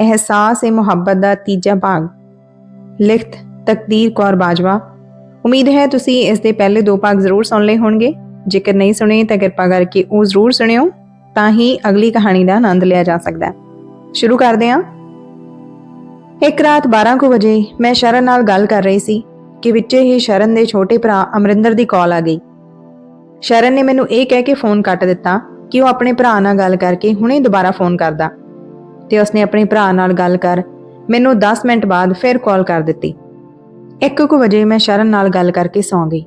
ਅਹਿਸਾਸ ਏ ਮੁਹੱਬਤ ਦਾ ਤੀਜਾ ਭਾਗ। ਲਿਖਤ ਤਕਦੀਰ ਕੌਰ ਬਾਜਵਾ। ਉਮੀਦ ਹੈ ਤੁਸੀਂ ਇਸ ਦੇ ਪਹਿਲੇ ਦੋ ਭਾਗ ਜ਼ਰੂਰ ਸੁਣ ਲਏ ਹੋਣਗੇ। ਜੇਕਰ ਨਹੀਂ ਸੁਣੇ, ਤਾਂ ਕਿਰਪਾ ਕਰਕੇ ਉਹ ਜ਼ਰੂਰ ਸੁਣਿਓ, ਤਾਂ ਹੀ ਅਗਲੀ ਕਹਾਣੀ ਦਾ ਆਨੰਦ ਲਿਆ ਜਾ ਸਕਦਾ ਹੈ। ਸ਼ੁਰੂ ਕਰਦੇ ਹਾਂ। ਇੱਕ ਰਾਤ 12 ਕੁ ਵਜੇ ਮੈਂ ਸ਼ਰਨ ਨਾਲ ਗੱਲ ਕਰ ਰਹੀ ਸੀ ਕਿ ਵਿੱਚੇ ਹੀ ਸ਼ਰਨ ਦੇ ਛੋਟੇ ਭਰਾ ਅਮਰਿੰਦਰ ਦੀ ਕਾਲ ਆ ਗਈ। ਸ਼ਰਨ ਨੇ ਮੈਨੂੰ ਇਹ ਕਹਿ ਕੇ ਫੋਨ ਕੱਟ ਦਿੱਤਾ ਕਿ ਉਹ ਆਪਣੇ ਭਰਾ ਨਾਲ ਗੱਲ ਕਰਕੇ ਹੁਣੇ ਦੁਬਾਰਾ ਫੋਨ ਕਰਦਾ। ਤੇ ਉਸਨੇ ਆਪਣੇ ਭਰਾ ਨਾਲ ਗੱਲ ਕਰ ਮੈਨੂੰ 10 ਮਿੰਟ ਬਾਅਦ ਫਿਰ ਕਾਲ ਕਰ ਦਿੱਤੀ। 1 ਕੁ ਵਜੇ ਮੈਂ ਸ਼ਰਨ ਨਾਲ ਗੱਲ ਕਰਕੇ ਸੌਂ ਗਈ।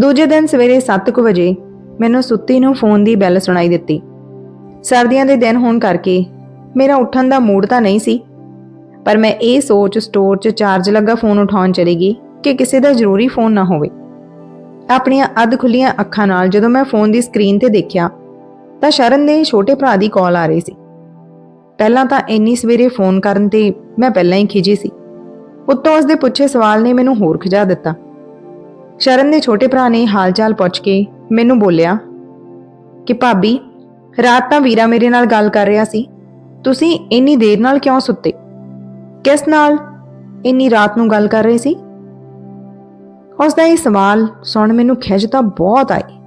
ਦੂਜੇ ਦਿਨ ਸਵੇਰੇ 7 ਕੁ ਵਜੇ ਮੈਨੂੰ ਸੁੱਤੀ ਨੂੰ ਫੋਨ ਦੀ ਬੈਲ ਸੁਣਾਈ ਦਿੱਤੀ। ਸਰਦੀਆਂ ਦੇ ਦਿਨ ਹੋਣ ਕਰਕੇ ਮੇਰਾ ਉੱਠਣ ਦਾ ਮੂਡ ਤਾਂ ਨਹੀਂ ਸੀ, ਪਰ ਮੈਂ ਇਹ ਸੋਚ ਸਟੋਰ 'ਚ ਚਾਰਜ ਲੱਗਾ ਫੋਨ ਉਠਾਉਣ ਚਲੀ ਗਈ ਕਿ ਕਿਸੇ ਦਾ ਜ਼ਰੂਰੀ ਫੋਨ ਨਾ ਹੋਵੇ। ਆਪਣੀਆਂ ਅੱਧ ਖੁੱਲੀਆਂ ਅੱਖਾਂ ਨਾਲ ਜਦੋਂ ਮੈਂ ਫੋਨ ਦੀ ਸਕਰੀਨ ਤੇ ਦੇਖਿਆ ਤਾਂ ਸ਼ਰਨ ਦੇ ਛੋਟੇ ਭਰਾ ਦੀ ਕਾਲ ਆ ਰਹੀ ਸੀ। ਪਹਿਲਾਂ ਤਾਂ ਇੰਨੀ ਸਵੇਰੇ ਫੋਨ ਕਰਨ ਤੇ ਮੈਂ ਪਹਿਲਾਂ ਹੀ ਖਿਜੀ ਸੀ। ਉੱਤੋਂ ਉਸ ਦੇ ਪੁੱਛੇ ਸਵਾਲ ਨੇ ਮੈਨੂੰ ਹੋਰ ਖਿਜਾ ਦਿੱਤਾ। ਸ਼ਰਨ ਦੇ ਛੋਟੇ ਭਰਾ ਨੇ ਹਾਲਚਾਲ ਪੁੱਛ ਕੇ ਮੈਨੂੰ ਬੋਲਿਆ, ਕਿ ਭਾਬੀ, ਰਾਤ ਤਾਂ ਵੀਰਾ ਮੇਰੇ ਨਾਲ ਗੱਲ ਕਰ ਰਿਹਾ ਸੀ। ਤੁਸੀਂ ਇੰਨੀ ਦੇਰ ਨਾਲ ਕਿਉਂ ਸੁੱਤੇ? ਕਿਸ ਨਾਲ ਇੰਨੀ ਰਾਤ ਨੂੰ ਗੱਲ ਕਰ ਰਹੇ ਸੀ? ਉਸ ਦਾ ਇਹ ਸਵਾਲ ਸੁਣ ਮੈਨੂੰ ਖਿਝ ਤਾਂ ਬਹੁਤ ਆਈ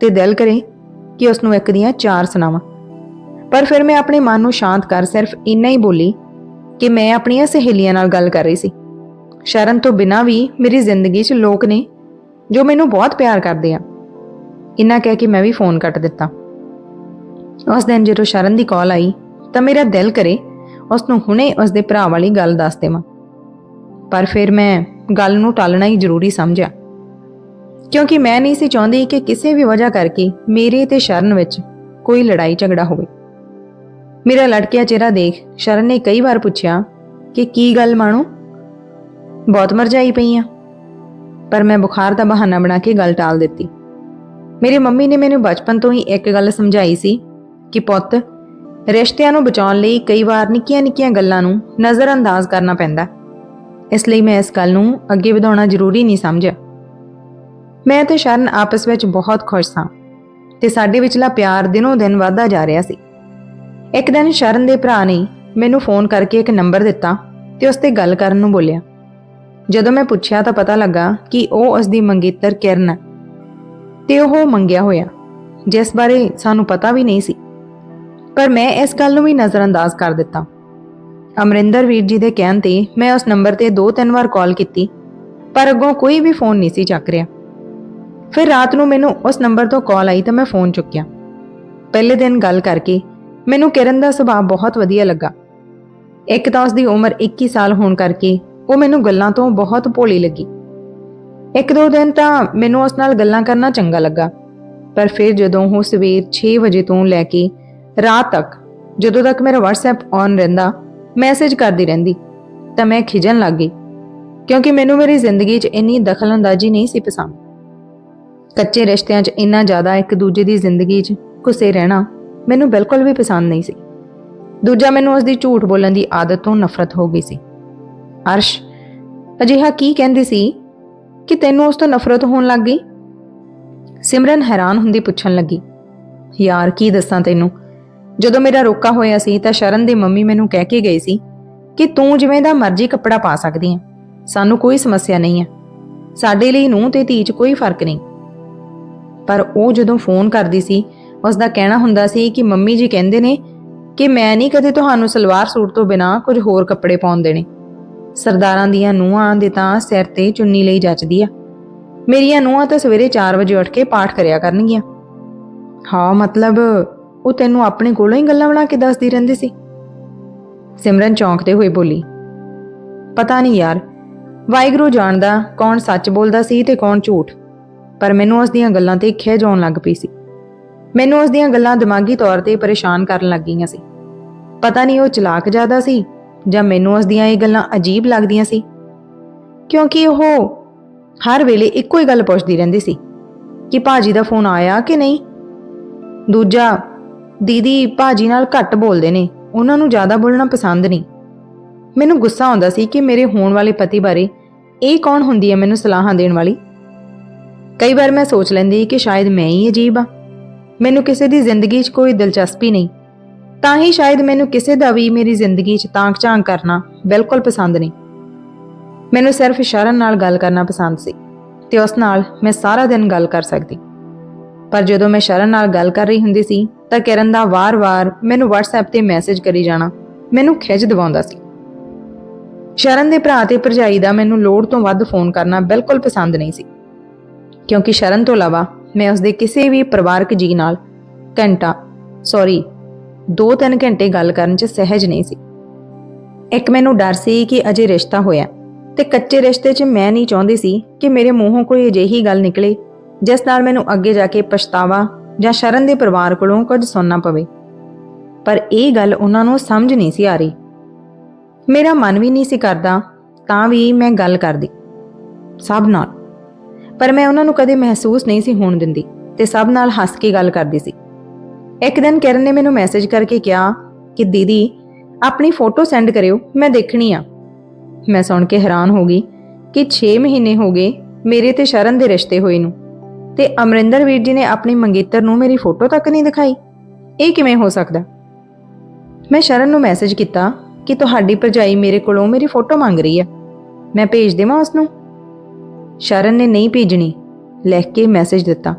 ਤੇ ਦਿਲ ਕਰੇ ਕਿ ਉਸ ਨੂੰ ਇੱਕ ਦੀਆਂ ਚਾਰ ਸੁਣਾਵਾਂ। ਪਰ ਫਿਰ ਮੈਂ ਆਪਣੇ ਮਨ ਨੂੰ ਸ਼ਾਂਤ ਕਰ ਸਿਰਫ ਇੰਨਾ ਹੀ ਬੋਲੀ ਕਿ ਮੈਂ ਆਪਣੀਆਂ ਸਹੇਲੀਆਂ ਨਾਲ ਗੱਲ ਕਰ ਰਹੀ ਸੀ। ਸ਼ਰਨ ਤੋਂ ਬਿਨਾਂ ਵੀ ਮੇਰੀ ਜ਼ਿੰਦਗੀ 'ਚ ਲੋਕ ਨੇ ਜੋ ਮੈਨੂੰ ਬਹੁਤ ਪਿਆਰ ਕਰਦੇ ਆ। ਇੰਨਾ ਕਹਿ ਕੇ ਮੈਂ ਵੀ ਫੋਨ ਕੱਟ ਦਿੱਤਾ। ਉਸ ਦਿਨ ਜਦੋਂ ਸ਼ਰਨ ਦੀ ਕਾਲ ਆਈ ਤਾਂ ਮੇਰਾ ਦਿਲ ਕਰੇ ਉਸ ਨੂੰ ਹੁਣੇ ਉਸ ਦੇ ਭਰਾ ਵਾਲੀ ਗੱਲ ਦੱਸ ਦੇਵਾਂ। ਪਰ ਫਿਰ ਮੈਂ ਗੱਲ ਨੂੰ ਟਾਲਣਾ ਹੀ ਜ਼ਰੂਰੀ ਸਮਝਿਆ। ਕਿਉਂਕਿ ਮੈਂ ਨਹੀਂ ਸੀ ਚਾਹੁੰਦੀ ਕਿ ਕਿਸੇ ਵੀ ਵਜ੍ਹਾ ਕਰਕੇ ਮੇਰੇ ਤੇ ਸ਼ਰਨ ਵਿੱਚ ਕੋਈ ਲੜਾਈ ਝਗੜਾ ਹੋਵੇ। ਮੇਰਾ ਲੜਕਿਆ ਚਿਹਰਾ ਦੇਖ ਸ਼ਰਨ ਨੇ ਕਈ ਵਾਰ ਪੁੱਛਿਆ ਕਿ ਕੀ ਗੱਲ ਮਾਣੂ? ਬਹੁਤ ਮਰਜਾਈ ਪਈ ਆ। ਪਰ ਮੈਂ ਬੁਖਾਰ ਦਾ ਬਹਾਨਾ ਬਣਾ ਕੇ ਗੱਲ ਟਾਲ ਦਿੱਤੀ। ਮੇਰੀ ਮੰਮੀ ਨੇ ਮੈਨੂੰ ਬਚਪਨ ਤੋਂ ਹੀ ਇੱਕ ਗੱਲ ਸਮਝਾਈ ਸੀ ਕਿ ਪੁੱਤ, ਰਿਸ਼ਤਿਆਂ ਨੂੰ ਬਚਾਉਣ ਲਈ ਕਈ ਵਾਰ ਨਿੱਕੀਆਂ-ਨਿੱਕੀਆਂ ਗੱਲਾਂ ਨੂੰ ਨਜ਼ਰਅੰਦਾਜ਼ ਕਰਨਾ ਪੈਂਦਾ। ਇਸ ਲਈ ਮੈਂ ਇਸ ਗੱਲ ਨੂੰ ਅੱਗੇ ਵਧਾਉਣਾ ਜ਼ਰੂਰੀ ਨਹੀਂ ਸਮਝਿਆ। ਮੈਂ ਤੇ ਸ਼ਰਨ ਆਪਸ ਵਿੱਚ ਬਹੁਤ ਖੁਸ਼ ਸਾਂ ਤੇ ਸਾਡੇ ਵਿਚਲਾ ਪਿਆਰ ਦਿਨੋਂ ਦਿਨ ਵਧਦਾ ਜਾ ਰਿਹਾ ਸੀ। ਇੱਕ ਦਿਨ ਸ਼ਰਨ ਦੇ ਭਰਾ ਨੇ ਮੈਨੂੰ ਫੋਨ ਕਰਕੇ ਇੱਕ ਨੰਬਰ ਦਿੱਤਾ ਤੇ ਉਸ ਤੇ ਗੱਲ ਕਰਨ ਨੂੰ ਬੋਲਿਆ। ਜਦੋਂ ਮੈਂ ਪੁੱਛਿਆ ਤਾਂ ਪਤਾ ਲੱਗਾ ਕਿ ਉਹ ਉਸ ਦੀ ਮੰਗੇਤਰ ਕਿਰਨ ਹੈ ਤੇ ਉਹ ਮੰਗਿਆ ਹੋਇਆ, ਜਿਸ ਬਾਰੇ ਸਾਨੂੰ ਪਤਾ ਵੀ ਨਹੀਂ ਸੀ। ਪਰ ਮੈਂ ਇਸ ਗੱਲ ਨੂੰ ਵੀ ਨਜ਼ਰਅੰਦਾਜ਼ ਕਰ ਦਿੱਤਾ। ਅਮਰਿੰਦਰ ਵੀਰ ਜੀ ਦੇ ਕਹਿਣ ਤੇ ਮੈਂ ਉਸ ਨੰਬਰ ਤੇ ਦੋ ਤਿੰਨ ਵਾਰ ਕਾਲ ਕੀਤੀ, ਪਰ ਅੱਗੋਂ ਕੋਈ ਵੀ ਫੋਨ ਨਹੀਂ ਸੀ ਚੱਕ ਰਿਹਾ। ਫਿਰ ਰਾਤ ਨੂੰ ਮੈਨੂੰ ਉਸ ਨੰਬਰ ਤੋਂ ਕਾਲ ਆਈ ਤਾਂ ਮੈਂ ਫੋਨ ਚੁੱਕਿਆ। ਪਹਿਲੇ ਦਿਨ ਗੱਲ ਕਰਕੇ ਮੈਨੂੰ ਕਿਰਨ ਦਾ ਸੁਭਾਅ ਬਹੁਤ ਵਧੀਆ ਲੱਗਾ। ਇੱਕ ਤਾਂ ਉਸ ਦੀ ਉਮਰ 21 ਸਾਲ ਹੋਣ ਕਰਕੇ ਉਹ ਮੈਨੂੰ ਗੱਲਾਂ ਤੋਂ ਬਹੁਤ ਭੋਲੀ ਲੱਗੀ। ਇੱਕ ਦੋ ਦਿਨ ਤਾਂ ਮੈਨੂੰ ਉਸ ਨਾਲ ਗੱਲਾਂ ਕਰਨਾ ਚੰਗਾ ਲੱਗਾ, ਪਰ ਫਿਰ ਜਦੋਂ ਉਹ ਸਵੇਰ 6 ਵਜੇ ਤੋਂ ਲੈ ਕੇ ਰਾਤ ਤੱਕ, ਜਦੋਂ ਤੱਕ ਮੇਰਾ WhatsApp ਔਨ ਰਹਿੰਦਾ ਮੈਸੇਜ ਕਰਦੀ ਰਹਿੰਦੀ, ਤਾਂ ਮੈਂ ਖਿਜਣ ਲੱਗ ਗਈ, ਕਿਉਂਕਿ ਮੈਨੂੰ ਮੇਰੀ ਜ਼ਿੰਦਗੀ 'ਚ ਇੰਨੀ ਦਖਲਅੰਦਾਜ਼ੀ ਨਹੀਂ ਸੀ ਪਸੰਦ। ਕੱਚੇ ਰਿਸ਼ਤਿਆਂ 'ਚ ਇੰਨਾ ਜ਼ਿਆਦਾ ਇੱਕ ਦੂਜੇ ਦੀ ਜ਼ਿੰਦਗੀ 'ਚ ਘੁਸੇ ਰਹਿਣਾ ਮੈਨੂੰ ਬਿਲਕੁਲ ਵੀ ਪਸੰਦ ਨਹੀਂ ਸੀ। ਦੂਜਾ ਮੈਨੂੰ ਉਸ ਦੀ ਝੂਠ ਬੋਲਣ ਦੀ ਆਦਤ ਤੋਂ ਨਫ਼ਰਤ ਹੋ ਗਈ ਸੀ। ਅਰਸ਼, ਅਜਿਹਾ ਕੀ ਕਹਿੰਦੀ ਸੀ ਕਿ ਤੈਨੂੰ ਉਸ ਤੋਂ ਨਫ਼ਰਤ ਹੋਣ ਲੱਗ ਗਈ? ਸਿਮਰਨ ਹੈਰਾਨ ਹੁੰਦੀ ਪੁੱਛਣ ਲੱਗੀ, ਯਾਰ ਕੀ ਦੱਸਾਂ ਤੈਨੂੰ? ਜਦੋਂ ਮੇਰਾ ਰੋਕਾ ਹੋਇਆ ਸੀ ਤਾਂ ਸ਼ਰਨ ਦੀ ਮੰਮੀ ਮੈਨੂੰ ਕਹਿ ਕੇ ਗਈ ਸੀ ਕਿ ਤੂੰ ਜਿਵੇਂ ਦਾ ਮਰਜ਼ੀ ਕੱਪੜਾ ਪਾ ਸਕਦੀ ਹੈ ਸਾਨੂੰ ਕੋਈ ਸਮੱਸਿਆ ਨਹੀਂ ਹੈ। ਸਾਡੇ ਲਈ ਨੂੰ ਤੇ ਧੀ 'ਚ ਕੋਈ ਫ਼ਰਕ ਨਹੀਂ। ਪਰ ਉਹ ਜਦੋਂ ਫੋਨ ਕਰਦੀ ਸੀ ਉਸ ਦਾ ਕਹਿਣਾ ਹੁੰਦਾ ਸੀ ਕਿ ਮੰਮੀ ਜੀ ਕਹਿੰਦੇ ਨੇ ਕਿ ਮੈਂ ਨਹੀਂ ਕਦੇ ਤੁਹਾਨੂੰ ਸਲਵਾਰ ਸੂਟ ਤੋਂ ਬਿਨਾ ਕੁਝ ਹੋਰ ਕੱਪੜੇ ਪਾਉਣ ਦੇਣੇ। ਸਰਦਾਰਾਂ ਦੀਆਂ ਨੂੰਹਾਂ ਦੇ ਤਾਂ ਸਿਰ ਤੇ ਚੁੰਨੀ ਲਈ ਜੱਚਦੀ ਆ। ਮੇਰੀਆਂ ਨੂੰਹਾਂ ਤਾਂ ਸਵੇਰੇ 4 ਵਜੇ ਉੱਠ ਕੇ ਪਾਠ ਕਰਿਆ ਕਰਨਗੀਆਂ। ਹਾਂ, ਮਤਲਬ ਉਹ ਤੈਨੂੰ ਆਪਣੇ ਕੋਲੋਂ ਹੀ ਗੱਲਾਂ ਬਣਾ ਕੇ ਦੱਸਦੀ ਰਹਿੰਦੀ ਸੀ? ਸਿਮਰਨ ਚੌਂਕਦੇ ਹੋਏ ਬੋਲੀ, ਪਤਾ ਨਹੀਂ ਯਾਰ, ਵਾਹਿਗੁਰੂ ਜਾਣਦਾ ਕੌਣ ਸੱਚ ਬੋਲਦਾ ਸੀ ਤੇ ਕੌਣ ਝੂਠ, ਪਰ ਮੈਨੂੰ ਉਸ ਦੀਆਂ ਗੱਲਾਂ ਤੇ ਖਿਝ ਆਉਣ ਲੱਗ ਪਈ ਸੀ। ਮੈਨੂੰ ਉਸ ਦੀਆਂ ਗੱਲਾਂ ਦਿਮਾਗੀ ਤੌਰ ਤੇ ਪਰੇਸ਼ਾਨ ਕਰਨ ਲੱਗ ਗਈਆਂ ਸੀ। ਪਤਾ ਨਹੀਂ ਉਹ ਚਲਾਕ ਜ਼ਿਆਦਾ ਸੀ ਜਾਂ ਮੈਨੂੰ ਉਸ ਦੀਆਂ ਇਹ ਗੱਲਾਂ ਅਜੀਬ ਲੱਗਦੀਆਂ ਸੀ। ਕਿਉਂਕਿ ਉਹ ਹਰ ਵੇਲੇ ਇੱਕੋ ਹੀ ਗੱਲ ਪੁੱਛਦੀ ਰਹਿੰਦੀ ਸੀ ਕਿ ਭਾਜੀ ਦਾ ਫੋਨ ਆਇਆ ਕਿ ਨਹੀਂ? ਦੂਜਾ, ਦੀਦੀ ਭਾਜੀ ਨਾਲ ਘੱਟ ਬੋਲਦੇ ਨੇ, ਉਹਨਾਂ ਨੂੰ ਜ਼ਿਆਦਾ ਬੋਲਣਾ ਪਸੰਦ ਨਹੀਂ। ਮੈਨੂੰ ਗੁੱਸਾ ਆਉਂਦਾ ਸੀ ਕਿ ਮੇਰੇ ਹੋਣ ਵਾਲੇ ਪਤੀ ਬਾਰੇ ਇਹ ਕੌਣ ਹੁੰਦੀ ਹੈ ਮੈਨੂੰ ਸਲਾਹਾਂ ਦੇਣ ਵਾਲੀ? ਕਈ ਵਾਰ ਮੈਂ ਸੋਚ ਲੈਂਦੀ ਕਿ ਸ਼ਾਇਦ ਮੈਂ ਹੀ ਅਜੀਬ ਆ ਮੈਨੂੰ ਕਿਸੇ ਦੀ ਜ਼ਿੰਦਗੀ 'ਚ ਕੋਈ ਦਿਲਚਸਪੀ ਨਹੀਂ। ਤਾਂ ਹੀ ਸ਼ਾਇਦ ਮੈਨੂੰ ਕਿਸੇ ਦਾ ਵੀ ਮੇਰੀ ਜ਼ਿੰਦਗੀ 'ਚ ਤਾਂਕ ਝਾਂਕ ਕਰਨਾ ਬਿਲਕੁਲ ਪਸੰਦ ਨਹੀਂ। ਮੈਨੂੰ ਸਿਰਫ ਸ਼ਰਨ ਨਾਲ ਗੱਲ ਕਰਨਾ ਪਸੰਦ ਸੀ ਤੇ ਉਸ ਨਾਲ ਮੈਂ ਸਾਰਾ ਦਿਨ ਗੱਲ ਕਰ ਸਕਦੀ। ਪਰ ਜਦੋਂ ਮੈਂ ਸ਼ਰਨ ਨਾਲ ਗੱਲ ਕਰ ਰਹੀ ਹੁੰਦੀ ਸੀ, ਤਾਂ ਕਿਰਨ ਦਾ ਵਾਰ-ਵਾਰ ਮੈਨੂੰ WhatsApp ਤੇ ਮੈਸੇਜ ਕਰੀ ਜਾਣਾ ਮੈਨੂੰ ਖਿੱਚ ਦਿਵਾਉਂਦਾ ਸੀ। ਸ਼ਰਨ ਦੇ ਭਰਾ ਤੇ ਭਰਜਾਈ ਦਾ ਮੈਨੂੰ ਲੋੜ ਤੋਂ ਵੱਧ ਫੋਨ ਕਰਨਾ ਬਿਲਕੁਲ ਪਸੰਦ ਨਹੀਂ ਸੀ। ਕਿਉਂਕਿ ਸ਼ਰਨ ਤੋਂ ਇਲਾਵਾ ਮੈਂ ਉਸਦੇ ਕਿਸੇ ਵੀ ਪਰਿਵਾਰਕ ਜੀ ਨਾਲ ਘੰਟਾ ਸੌਰੀ 2-3 ਘੰਟੇ ਗੱਲ ਕਰਨ 'ਚ ਸਹਿਜ ਨਹੀਂ ਸੀ। ਇੱਕ ਮੈਨੂੰ ਡਰ ਸੀ ਕਿ ਅਜੇ ਰਿਸ਼ਤਾ ਹੋਇਆ ਤੇ ਕੱਚੇ ਰਿਸ਼ਤੇ 'ਚ ਮੈਂ ਨਹੀਂ ਚਾਹੁੰਦੀ ਸੀ ਕਿ ਮੇਰੇ ਮੂੰਹੋਂ ਕੋਈ ਅਜਿਹੀ ਗੱਲ ਨਿਕਲੇ ਜਿਸ ਨਾਲ ਮੈਨੂੰ ਅੱਗੇ ਜਾ ਕੇ ਪਛਤਾਵਾ ਜਾਂ ਸ਼ਰਨ ਦੇ ਪਰਿਵਾਰ ਕੋਲੋਂ ਕੁਝ ਸੁਣਨਾ ਪਵੇ। ਪਰ ਇਹ ਗੱਲ ਉਹਨਾਂ ਨੂੰ ਸਮਝ ਨਹੀਂ ਸੀ ਆ ਰਹੀ। ਮੇਰਾ ਮਨ ਵੀ ਨਹੀਂ ਸੀ ਕਰਦਾ ਤਾਂ ਵੀ ਮੈਂ ਗੱਲ ਕਰਦੀ। ਸਭ ਨਾਲ। ਪਰ ਮੈਂ ਉਹਨਾਂ ਨੂੰ ਕਦੇ ਮਹਿਸੂਸ ਨਹੀਂ ਸੀ ਹੋਣ ਦਿੰਦੀ ਤੇ ਸਭ ਨਾਲ ਹੱਸ ਕੇ ਗੱਲ ਕਰਦੀ ਸੀ। ਇੱਕ ਦਿਨ ਕਿਰਨ ਨੇ ਮੈਨੂੰ ਮੈਸੇਜ ਕਰਕੇ ਕਿਹਾ ਕਿ ਦੀਦੀ, ਆਪਣੀ ਫੋਟੋ ਸੈਂਡ ਕਰਿਓ, ਮੈਂ ਦੇਖਣੀ ਆ। ਮੈਂ ਸੁਣ ਕੇ ਹੈਰਾਨ ਹੋ ਗਈ ਕਿ 6 ਮਹੀਨੇ ਹੋ ਗਏ ਮੇਰੇ ਤੇ ਸ਼ਰਨ ਦੇ ਰਿਸ਼ਤੇ ਹੋਏ ਨੂੰ ਤੇ ਅਮਰਿੰਦਰ ਵੀਰ ਜੀ ਨੇ ਆਪਣੀ ਮੰਗੇਤਰ ਨੂੰ ਮੇਰੀ ਫੋਟੋ ਤੱਕ ਨਹੀਂ ਦਿਖਾਈ। ਇਹ ਕਿਵੇਂ ਹੋ ਸਕਦਾ? ਮੈਂ ਸ਼ਰਨ ਨੂੰ ਮੈਸੇਜ ਕੀਤਾ ਕਿ ਤੁਹਾਡੀ ਭਰਜਾਈ ਮੇਰੇ ਕੋਲੋਂ ਮੇਰੀ ਫੋਟੋ ਮੰਗ ਰਹੀ ਹੈ ਮੈਂ ਭੇਜ ਦੇਵਾਂ ਉਸ ਨੂੰ ਸ਼ਰਨ ਨੇ ਨਹੀਂ ਭੇਜਣੀ, ਲਿਖ ਕੇ ਮੈਸੇਜ ਦਿੱਤਾ।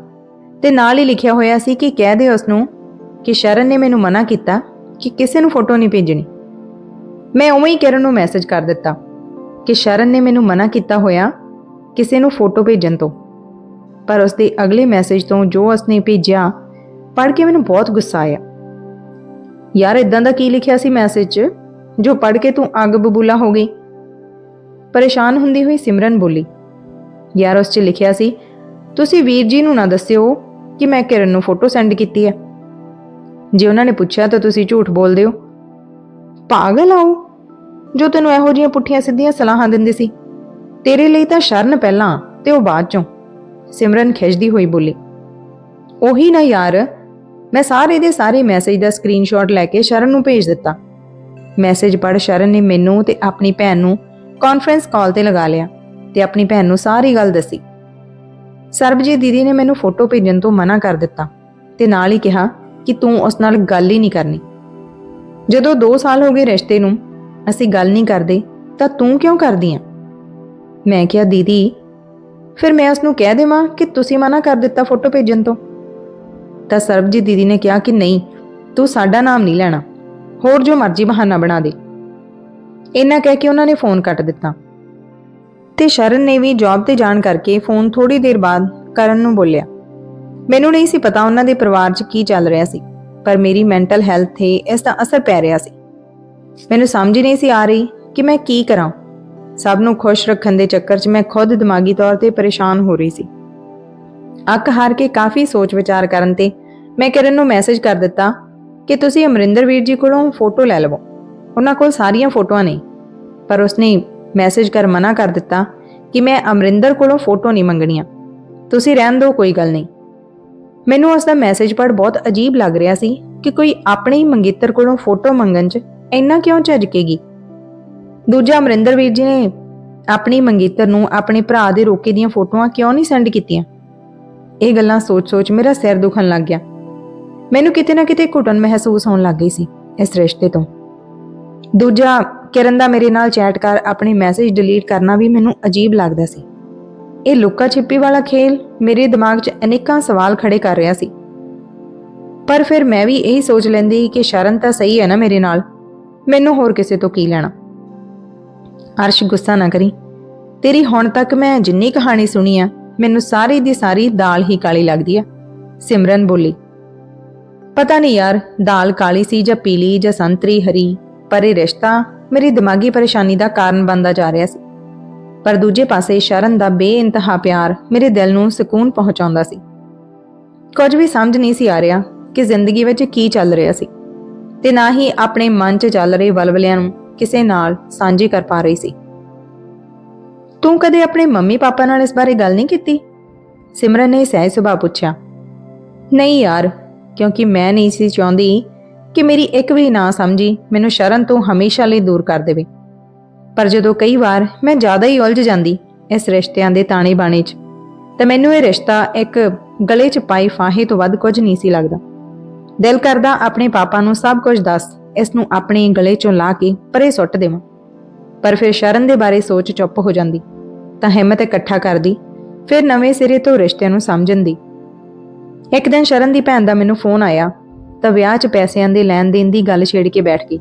ਤੇ ਨਾਲ ਹੀ ਲਿਖਿਆ ਹੋਇਆ ਸੀ ਕਿ ਕਹਿ ਦੇ ਉਸ ਨੂੰ ਕਿ ਸ਼ਰਨ ਨੇ ਮੈਨੂੰ ਮਨਾ ਕੀਤਾ ਕਿ ਕਿਸੇ ਨੂੰ ਫੋਟੋ ਨਹੀਂ ਭੇਜਣੀ। ਮੈਂ ਉਵੇਂ ਹੀ ਕਿਰਨ ਨੂੰ ਮੈਸੇਜ ਕਰ ਦਿੱਤਾ ਕਿ ਸ਼ਰਨ ਨੇ ਮੈਨੂੰ ਮਨਾ ਕੀਤਾ ਹੋਇਆ ਕਿਸੇ ਨੂੰ ਫੋਟੋ ਭੇਜਣ ਤੋਂ। ਪਰ ਉਸ ਦੇ ਅਗਲੇ ਮੈਸੇਜ ਤੋਂ ਜੋ ਉਸਨੇ ਭੇਜਿਆ, ਪੜ੍ਹ ਕੇ ਮੈਨੂੰ ਬਹੁਤ ਗੁੱਸਾ ਆਇਆ। ਯਾਰ ਇਦਾਂ ਦਾ ਕੀ ਲਿਖਿਆ ਸੀ ਮੈਸੇਜ 'ਚ ਜੋ ਪੜ੍ਹ ਕੇ ਤੂੰ ਅੱਗ ਬਬੂਲਾ ਹੋ ਗਈ? ਪਰੇਸ਼ਾਨ ਹੁੰਦੀ ਹੋਈ ਸਿਮਰਨ ਬੋਲੀ ਯਾਰ, ਉਸ 'ਚ ਲਿਖਿਆ ਸੀ, ਤੁਸੀਂ ਵੀਰ ਜੀ ਨੂੰ ਨਾ ਦੱਸਿਓ ਕਿ ਮੈਂ ਕਿਰਨ ਨੂੰ ਫੋਟੋ ਸੈਂਡ ਕੀਤੀ ਹੈ। ਜੇ ਉਹਨਾਂ ਨੇ ਪੁੱਛਿਆ ਤਾਂ ਤੁਸੀਂ ਝੂਠ ਬੋਲਦੇ ਹੋ। ਪਾਗਲ ਆਓ ਜੋ ਤੈਨੂੰ ਇਹੋ ਜਿਹੀਆਂ ਪੁੱਠੀਆਂ ਸਿੱਧੀਆਂ ਸਲਾਹਾਂ ਦਿੰਦੇ ਸੀ। ਤੇਰੇ ਲਈ ਤਾਂ ਸ਼ਰਨ ਪਹਿਲਾਂ ਤੇ ਉਹ ਬਾਅਦ ਚੋਂ, ਸਿਮਰਨ ਖਿੱਚਦੀ ਹੋਈ ਬੋਲੀ। ਉਹੀ ਨਾ ਯਾਰ, ਮੈਂ ਸਾਰੇ ਦੇ ਸਾਰੇ ਮੈਸੇਜ ਦਾ ਸਕਰੀਨਸ਼ਾਟ ਲੈ ਕੇ ਸ਼ਰਨ ਨੂੰ ਭੇਜ ਦਿੱਤਾ। ਮੈਸੇਜ ਪੜ੍ਹ ਸ਼ਰਨ ਨੇ ਮੈਨੂੰ ਤੇ ਆਪਣੀ ਭੈਣ ਨੂੰ ਕਾਨਫਰੰਸ ਕਾਲ ਤੇ ਲਗਾ ਲਿਆ। ਤੇ ਆਪਣੀ ਭੈਣ ਨੂੰ ਸਾਰੀ ਗੱਲ ਦੱਸੀ। ਸਰਬਜੀਤ ਦੀਦੀ ਨੇ ਮੈਨੂੰ ਫੋਟੋ ਭੇਜਣ ਤੋਂ ਮਨਾ ਕਰ ਦਿੱਤਾ ਤੇ ਨਾਲ ਹੀ ਕਿਹਾ ਕਿ ਤੂੰ ਉਸ ਨਾਲ ਗੱਲ ਹੀ ਨਹੀਂ ਕਰਨੀ। ਜਦੋਂ 2 ਸਾਲ ਹੋ ਗਏ ਰਿਸ਼ਤੇ ਨੂੰ ਅਸੀਂ ਗੱਲ ਨਹੀਂ ਕਰਦੇ, ਤਾਂ ਤੂੰ ਕਿਉਂ ਕਰਦੀ ਆ? ਮੈਂ ਕਿਹਾ, ਦੀਦੀ, ਫਿਰ ਮੈਂ ਉਸ ਨੂੰ ਕਹਿ ਦੇਵਾਂ ਕਿ ਤੁਸੀਂ ਮਨਾ ਕਰ ਦਿੱਤਾ ਫੋਟੋ ਭੇਜਣ ਤੋਂ? ਤਾਂ ਸਰਬਜੀਤ ਦੀਦੀ ਨੇ ਕਿਹਾ ਕਿ ਨਹੀਂ, ਤੂੰ ਸਾਡਾ ਨਾਮ ਨਹੀਂ ਲੈਣਾ, ਹੋਰ ਜੋ ਮਰਜ਼ੀ ਬਹਾਨਾ ਬਣਾ ਦੇ। ਇੰਨਾ ਕਹਿ ਕੇ ਉਹਨਾਂ ਨੇ ਫੋਨ ਕੱਟ ਦਿੱਤਾ। ਤੇ ਸ਼ਰਨ ਨੇ ਵੀ ਜੌਬ ਤੇ ਜਾਣ ਕਰਕੇ ਫੋਨ ਥੋੜੀ ਦੇਰ ਬਾਅਦ ਕਰਨ ਨੂੰ ਬੋਲਿਆ। ਮੈਨੂੰ ਨਹੀਂ ਸੀ ਪਤਾ ਉਹਨਾਂ ਦੇ ਪਰਿਵਾਰ 'ਚ ਕੀ ਚੱਲ ਰਿਹਾ ਸੀ, ਪਰ ਮੇਰੀ ਮੈਂਟਲ ਹੈਲਥ ਤੇ ਇਸ ਦਾ ਅਸਰ ਪੈ ਰਿਹਾ ਸੀ। ਮੈਨੂੰ ਸਮਝ ਹੀ ਨਹੀਂ ਸੀ ਆ ਰਹੀ ਕਿ ਮੈਂ ਕੀ ਕਰਾਂ। ਸਭ ਨੂੰ ਖੁਸ਼ ਰੱਖਣ ਦੇ ਚੱਕਰ 'ਚ ਮੈਂ ਖੁਦ ਦਿਮਾਗੀ ਤੌਰ ਤੇ ਪਰੇਸ਼ਾਨ ਹੋ ਰਹੀ ਸੀ। ਅੱਕ ਹਾਰ ਕੇ ਕਾਫੀ ਸੋਚ ਵਿਚਾਰ ਕਰਨ ਤੇ ਮੈਂ ਕਿਰਨ ਨੂੰ ਮੈਸੇਜ ਕਰ ਦਿੱਤਾ ਕਿ ਤੁਸੀਂ ਅਮਰਿੰਦਰ ਵੀਰ ਜੀ ਕੋਲੋਂ ਫੋਟੋ ਲੈ ਲਵੋ। ਉਹਨਾਂ ਕੋਲ ਸਾਰੀਆਂ ਫੋਟੋਆਂ ਨੇ, ਪਰ ਉਸਨੇ ਮੈਸੇਜ ਕਰ ਮਨਾ ਕਰ ਦਿੱਤਾ ਕਿ ਮੈਂ ਅਮਰਿੰਦਰ ਕੋਲੋਂ ਫੋਟੋ ਨਹੀਂ ਮੰਗਣੀਆਂ। ਤੁਸੀਂ ਰਹਿਣ ਦਿਓ, ਕੋਈ ਗੱਲ ਨਹੀਂ। ਮੈਨੂੰ ਉਸ ਦਾ ਮੈਸੇਜ ਪੜ੍ਹ ਬਹੁਤ ਅਜੀਬ ਲੱਗ ਰਿਹਾ ਸੀ ਕਿ ਕੋਈ ਆਪਣੇ ਹੀ ਮੰਗੇਤਰ ਕੋਲੋਂ ਫੋਟੋ ਮੰਗਣ 'ਚ ਇੰਨਾ ਕਿਉਂ ਝਿਜਕੇਗੀ। ਦੂਜਾ ਅਮਰਿੰਦਰ ਵੀਰ ਜੀ ਨੇ ਆਪਣੀ ਮੰਗੇਤਰ ਨੂੰ ਆਪਣੇ ਭਰਾ ਦੇ ਰੋਕੇ ਦੀਆਂ ਫੋਟੋਆਂ ਕਿਉਂ ਨਹੀਂ ਸੈਂਡ ਕੀਤੀਆਂ? ਇਹ ਗੱਲਾਂ ਸੋਚ-ਸੋਚ ਮੇਰਾ ਸਿਰ ਦੁਖਣ ਲੱਗ ਗਿਆ। ਮੈਨੂੰ ਕਿਤੇ ਨਾ ਕਿਤੇ ਘੁਟਨ ਮਹਿਸੂਸ ਹੋਣ ਲੱਗ ਗਈ ਸੀ ਇਸ ਰਿਸ਼ਤੇ ਤੋਂ। ਦੂਜਾ ਕਿਰਨ ਦਾ ਮੇਰੇ ਨਾਲ ਚੈਟ ਕਰ, ਆਪਣੇ ਮੈਸੇਜ ਡਿਲੀਟ ਕਰਨਾ ਵੀ ਮੈਨੂੰ ਅਜੀਬ ਲੱਗਦਾ ਸੀ। ਇਹ ਲੁੱਕਾ ਛਿੱਪੀ ਵਾਲਾ ਖੇਲ ਮੇਰੇ ਦਿਮਾਗ 'ਚ ਅਨੇਕਾਂ ਸਵਾਲ ਖੜੇ ਕਰ ਰਿਹਾ ਸੀ। ਪਰ ਫਿਰ ਮੈਂ ਵੀ ਇਹੀ ਸੋਚ ਲੈਂਦੀ ਕਿ ਸ਼ਰਨ ਤਾਂ ਸਹੀ ਹੈ ਨਾ ਮੇਰੇ ਨਾਲ। ਮੈਨੂੰ ਹੋਰ ਕਿਸੇ ਤੋਂ ਕੀ ਲੈਣਾ? ਅਰਸ਼, ਗੁੱਸਾ ਨਾ ਕਰੀ। ਤੇਰੀ ਹੁਣ ਤੱਕ ਮੈਂ ਜਿੰਨੀ ਕਹਾਣੀ ਸੁਣੀ ਆ, ਮੈਨੂੰ ਸਾਰੀ ਦੀ ਸਾਰੀ ਦਾਲ ਹੀ ਕਾਲੀ ਲੱਗਦੀ ਆ। ਸਿਮਰਨ ਬੋਲੀ, ਪਤਾ ਨਹੀਂ ਯਾਰ, ਦਾਲ ਕਾਲੀ ਸੀ ਜਾਂ ਪੀਲੀ ਜਾਂ ਸੰਤਰੀ, ਹਰੀ, ਪਰ ਇਹ ਰਿਸ਼ਤਾ ਮੇਰੀ ਦਿਮਾਗੀ ਪਰੇਸ਼ਾਨੀ ਦਾ ਕਾਰਨ ਬਣਦਾ ਜਾ ਰਿਹਾ ਸੀ। ਪਰ ਦੂਜੇ ਪਾਸੇ ਸ਼ਰਨ ਦਾ ਬੇਇੰਤਹਾ ਪਿਆਰ ਮੇਰੇ ਦਿਲ ਨੂੰ ਸਕੂਨ ਪਹੁੰਚਾਉਂਦਾ ਸੀ। ਕੁਝ ਵੀ ਸਮਝ ਨਹੀਂ ਸੀ ਆ ਰਿਹਾ ਕਿ ਜ਼ਿੰਦਗੀ ਵਿੱਚ ਕੀ ਚੱਲ ਰਿਹਾ ਸੀ ਤੇ ਨਾ ਹੀ ਆਪਣੇ ਮਨ 'ਚ ਚੱਲ ਰਹੇ ਵਲਵਲਿਆਂ ਨੂੰ ਕਿਸੇ ਨਾਲ ਸਾਂਝੀ ਕਰ ਪਾ ਰਹੀ ਸੀ। ਤੂੰ ਕਦੇ ਆਪਣੇ ਮੰਮੀ ਪਾਪਾ ਨਾਲ ਇਸ ਬਾਰੇ ਗੱਲ ਨਹੀਂ ਕੀਤੀ? ਸਿਮਰਨ ਨੇ ਸਹਿਜ ਸੁਭਾਅ ਪੁੱਛਿਆ, ਨਹੀਂ ਯਾਰ, ਕਿਉਂਕਿ ਮੈਂ ਨਹੀਂ ਸੀ ਚਾਹੁੰਦੀ ਕਿ ਮੇਰੀ ਇੱਕ ਵੀ ਨਾ ਸਮਝੀ ਮੈਨੂੰ ਸ਼ਰਨ ਤੋਂ ਹਮੇਸ਼ਾ ਲਈ ਦੂਰ ਕਰ ਦੇਵੇ। ਪਰ ਜਦੋਂ ਕਈ ਵਾਰ ਮੈਂ ਜ਼ਿਆਦਾ ਹੀ ਉਲਝ ਜਾਂਦੀ ਇਸ ਰਿਸ਼ਤਿਆਂ ਦੇ ਤਾਣੇ ਬਾਣੇ 'ਚ, ਤਾਂ ਮੈਨੂੰ ਇਹ ਰਿਸ਼ਤਾ ਇੱਕ ਗਲੇ 'ਚ ਪਾਈ ਫਾਹੇ ਤੋਂ ਵੱਧ ਕੁਝ ਨਹੀਂ ਸੀ ਲੱਗਦਾ। ਦਿਲ ਕਰਦਾ ਆਪਣੇ ਪਾਪਾ ਨੂੰ ਸਭ ਕੁਝ ਦੱਸ ਇਸ ਨੂੰ ਆਪਣੇ ਗਲੇ ਚੋਂ ਲਾ ਕੇ ਪਰੇ ਸੁੱਟ ਦੇਵਾਂ। ਪਰ ਫਿਰ ਸ਼ਰਨ ਦੇ ਬਾਰੇ ਸੋਚ ਚੁੱਪ ਹੋ ਜਾਂਦੀ, ਤਾਂ ਹਿੰਮਤ ਇਕੱਠਾ ਕਰਦੀ, ਫਿਰ ਨਵੇਂ ਸਿਰੇ ਤੋਂ ਰਿਸ਼ਤਿਆਂ ਨੂੰ ਸਮਝਣ ਦੀ। ਇੱਕ ਦਿਨ ਸ਼ਰਨ ਦੀ ਭੈਣ ਦਾ ਮੈਨੂੰ ਫੋਨ ਆਇਆ ਤਾਂ ਵਿਆਹ 'ਚ ਪੈਸਿਆਂ ਦੇ ਲੈਣ ਦੇਣ ਦੀ ਗੱਲ ਛੇੜ ਕੇ ਬੈਠ ਗਈ।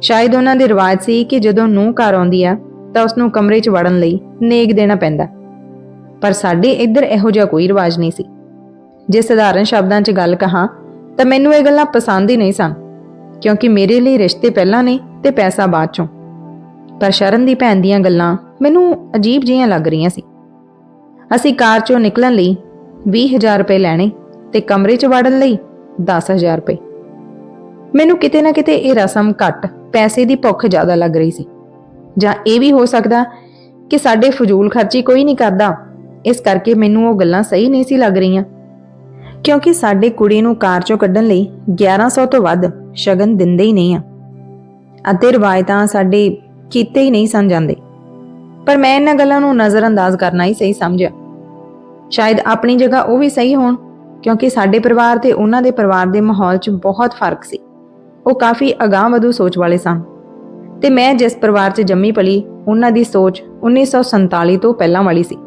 ਸ਼ਾਇਦ ਉਹਨਾਂ ਦੇ ਰਿਵਾਜ ਸੀ ਕਿ ਜਦੋਂ ਨੂੰਹ ਘਰ ਆਉਂਦੀ ਆ, ਤਾਂ ਉਸ ਨੂੰ ਕਮਰੇ 'ਚ ਵੜਨ ਲਈ ਨੇਕ ਦੇਣਾ ਪੈਂਦਾ। ਪਰ ਸਾਡੇ ਇੱਧਰ ਇਹੋ ਜਿਹਾ ਕੋਈ ਰਿਵਾਜ ਨਹੀਂ ਸੀ। ਜੇ ਸਧਾਰਨ ਸ਼ਬਦਾਂ 'ਚ ਗੱਲ ਕਹਾ, ਤਾਂ ਮੈਨੂੰ ਇਹ ਗੱਲਾਂ ਪਸੰਦ ਹੀ ਨਹੀਂ ਸਨ, ਕਿਉਂਕਿ ਮੇਰੇ ਲਈ ਰਿਸ਼ਤੇ ਪਹਿਲਾਂ ਨੇ ਤੇ ਪੈਸਾ ਬਾਅਦ 'ਚੋਂ। ਪਰ ਸ਼ਰਨ ਦੀ ਭੈਣ ਦੀਆਂ ਗੱਲਾਂ ਮੈਨੂੰ ਅਜੀਬ ਜਿਹੀਆਂ ਲੱਗ ਰਹੀਆਂ ਸੀ। ਅਸੀਂ ਕਾਰ 'ਚੋਂ ਨਿਕਲਣ ਲਈ 20000 ਰੁਪਏ ਲੈਣੇ ਤੇ ਕਮਰੇ 'ਚ ਵੜਨ ਲਈ 10000 ਰੁਪਏ। ਮੈਨੂੰ ਕਿਤੇ ਨਾ ਕਿਤੇ ਇਹ ਰਸਮ ਘੱਟ ਪੈਸੇ ਦੀ ਭੁੱਖ ਜ਼ਿਆਦਾ ਲੱਗ ਰਹੀ ਸੀ। ਜਾਂ ਇਹ ਵੀ ਹੋ ਸਕਦਾ ਕਿ ਸਾਡੇ ਫਜ਼ੂਲ ਖਰਚੀ ਕੋਈ ਨਹੀਂ ਕਰਦਾ। ਇਸ ਕਰਕੇ ਮੈਨੂੰ ਉਹ ਗੱਲਾਂ ਸਹੀ ਨਹੀਂ ਸੀ ਲੱਗ ਰਹੀਆਂ। ਕਿਉਂਕਿ ਸਾਡੇ ਕੁੜੀ ਨੂੰ ਕਾਰ 'ਚੋਂ ਕੱਢਣ ਲਈ 1100 ਤੋਂ ਵੱਧ ਸ਼ਗਨ ਦਿੰਦੇ ਹੀ ਨਹੀਂ ਆ। ਅਤੇ ਰਵਾਇਤਾਂ ਸਾਡੇ ਕੀਤੇ ਹੀ ਨਹੀਂ ਸਨ ਜਾਂਦੇ। ਪਰ ਮੈਂ ਇਹਨਾਂ ਗੱਲਾਂ ਨੂੰ ਨਜ਼ਰਅੰਦਾਜ਼ ਕਰਨਾ ਹੀ ਸਹੀ ਸਮਝਿਆ। ਸ਼ਾਇਦ ਆਪਣੀ ਜਗ੍ਹਾ ਉਹ ਵੀ ਸਹੀ ਹੋਣ। ਕਿਉਂਕਿ ਸਾਡੇ ਪਰਿਵਾਰ ਤੇ ਉਹਨਾਂ ਦੇ ਪਰਿਵਾਰ ਦੇ ਮਾਹੌਲ 'ਚ ਬਹੁਤ ਫ਼ਰਕ ਸੀ। ਉਹ ਕਾਫੀ ਅਗਾਂਹ-ਵਧੂ ਸੋਚ ਵਾਲੇ ਸਨ। ਤੇ ਮੈਂ ਜਿਸ ਪਰਿਵਾਰ 'ਚ ਜੰਮੀ ਪਲੀ, ਉਹਨਾਂ ਦੀ ਸੋਚ 1947 ਤੋਂ ਪਹਿਲਾਂ ਵਾਲੀ ਸੀ।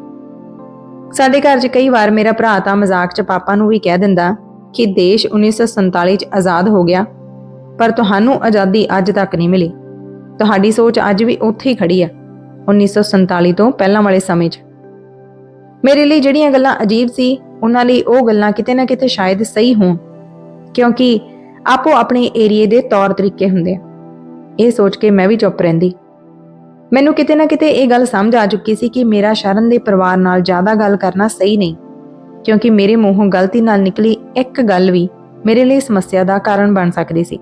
ਸਾਡੇ ਘਰ 'ਚ ਕਈ ਵਾਰ ਮੇਰਾ ਭਰਾ ਤਾਂ ਮਜ਼ਾਕ 'ਚ ਪਾਪਾ ਨੂੰ ਵੀ ਕਹਿ ਦਿੰਦਾ ਕਿ ਦੇਸ਼ 1947 'ਚ ਆਜ਼ਾਦ ਹੋ ਗਿਆ, ਪਰ ਤੁਹਾਨੂੰ ਆਜ਼ਾਦੀ ਅੱਜ ਤੱਕ ਨਹੀਂ ਮਿਲੀ। ਤੁਹਾਡੀ ਸੋਚ ਅੱਜ ਵੀ ਉੱਥੇ ਹੀ ਖੜੀ ਆ 1947 ਤੋਂ ਪਹਿਲਾਂ ਵਾਲੇ ਸਮੇਂ 'ਚ। ਮੇਰੇ ਲਈ ਜਿਹੜੀਆਂ ਗੱਲਾਂ ਅਜੀਬ ਸੀ, ਉਹਨਾਂ ਲਈ ਉਹ ਗੱਲਾਂ ਕਿਤੇ ਨਾ ਕਿਤੇ ਸ਼ਾਇਦ ਸਹੀ ਹੋਣ। ਕਿਉਂਕਿ ਆਪੋ ਆਪਣੇ ਏਰੀਏ ਦੇ ਤੌਰ ਤਰੀਕੇ ਹੁੰਦੇ ਆ। ਇਹ ਸੋਚ ਕੇ ਮੈਂ ਵੀ ਚੁੱਪ ਰਹਿੰਦੀ। ਮੈਨੂੰ ਕਿਤੇ ਨਾ ਕਿਤੇ ਇਹ ਗੱਲ ਸਮਝ ਆ ਚੁੱਕੀ ਸੀ ਕਿ ਮੇਰਾ ਸ਼ਰਨ ਦੇ ਪਰਿਵਾਰ ਨਾਲ ਜ਼ਿਆਦਾ ਗੱਲ ਕਰਨਾ ਸਹੀ ਨਹੀਂ। ਕਿਉਂਕਿ ਮੇਰੇ ਮੂੰਹੋਂ ਗਲਤੀ ਨਾਲ ਨਿਕਲੀ ਇੱਕ ਗੱਲ ਵੀ ਮੇਰੇ ਲਈ ਸਮੱਸਿਆ ਦਾ ਕਾਰਨ ਬਣ ਸਕਦੀ ਸੀ।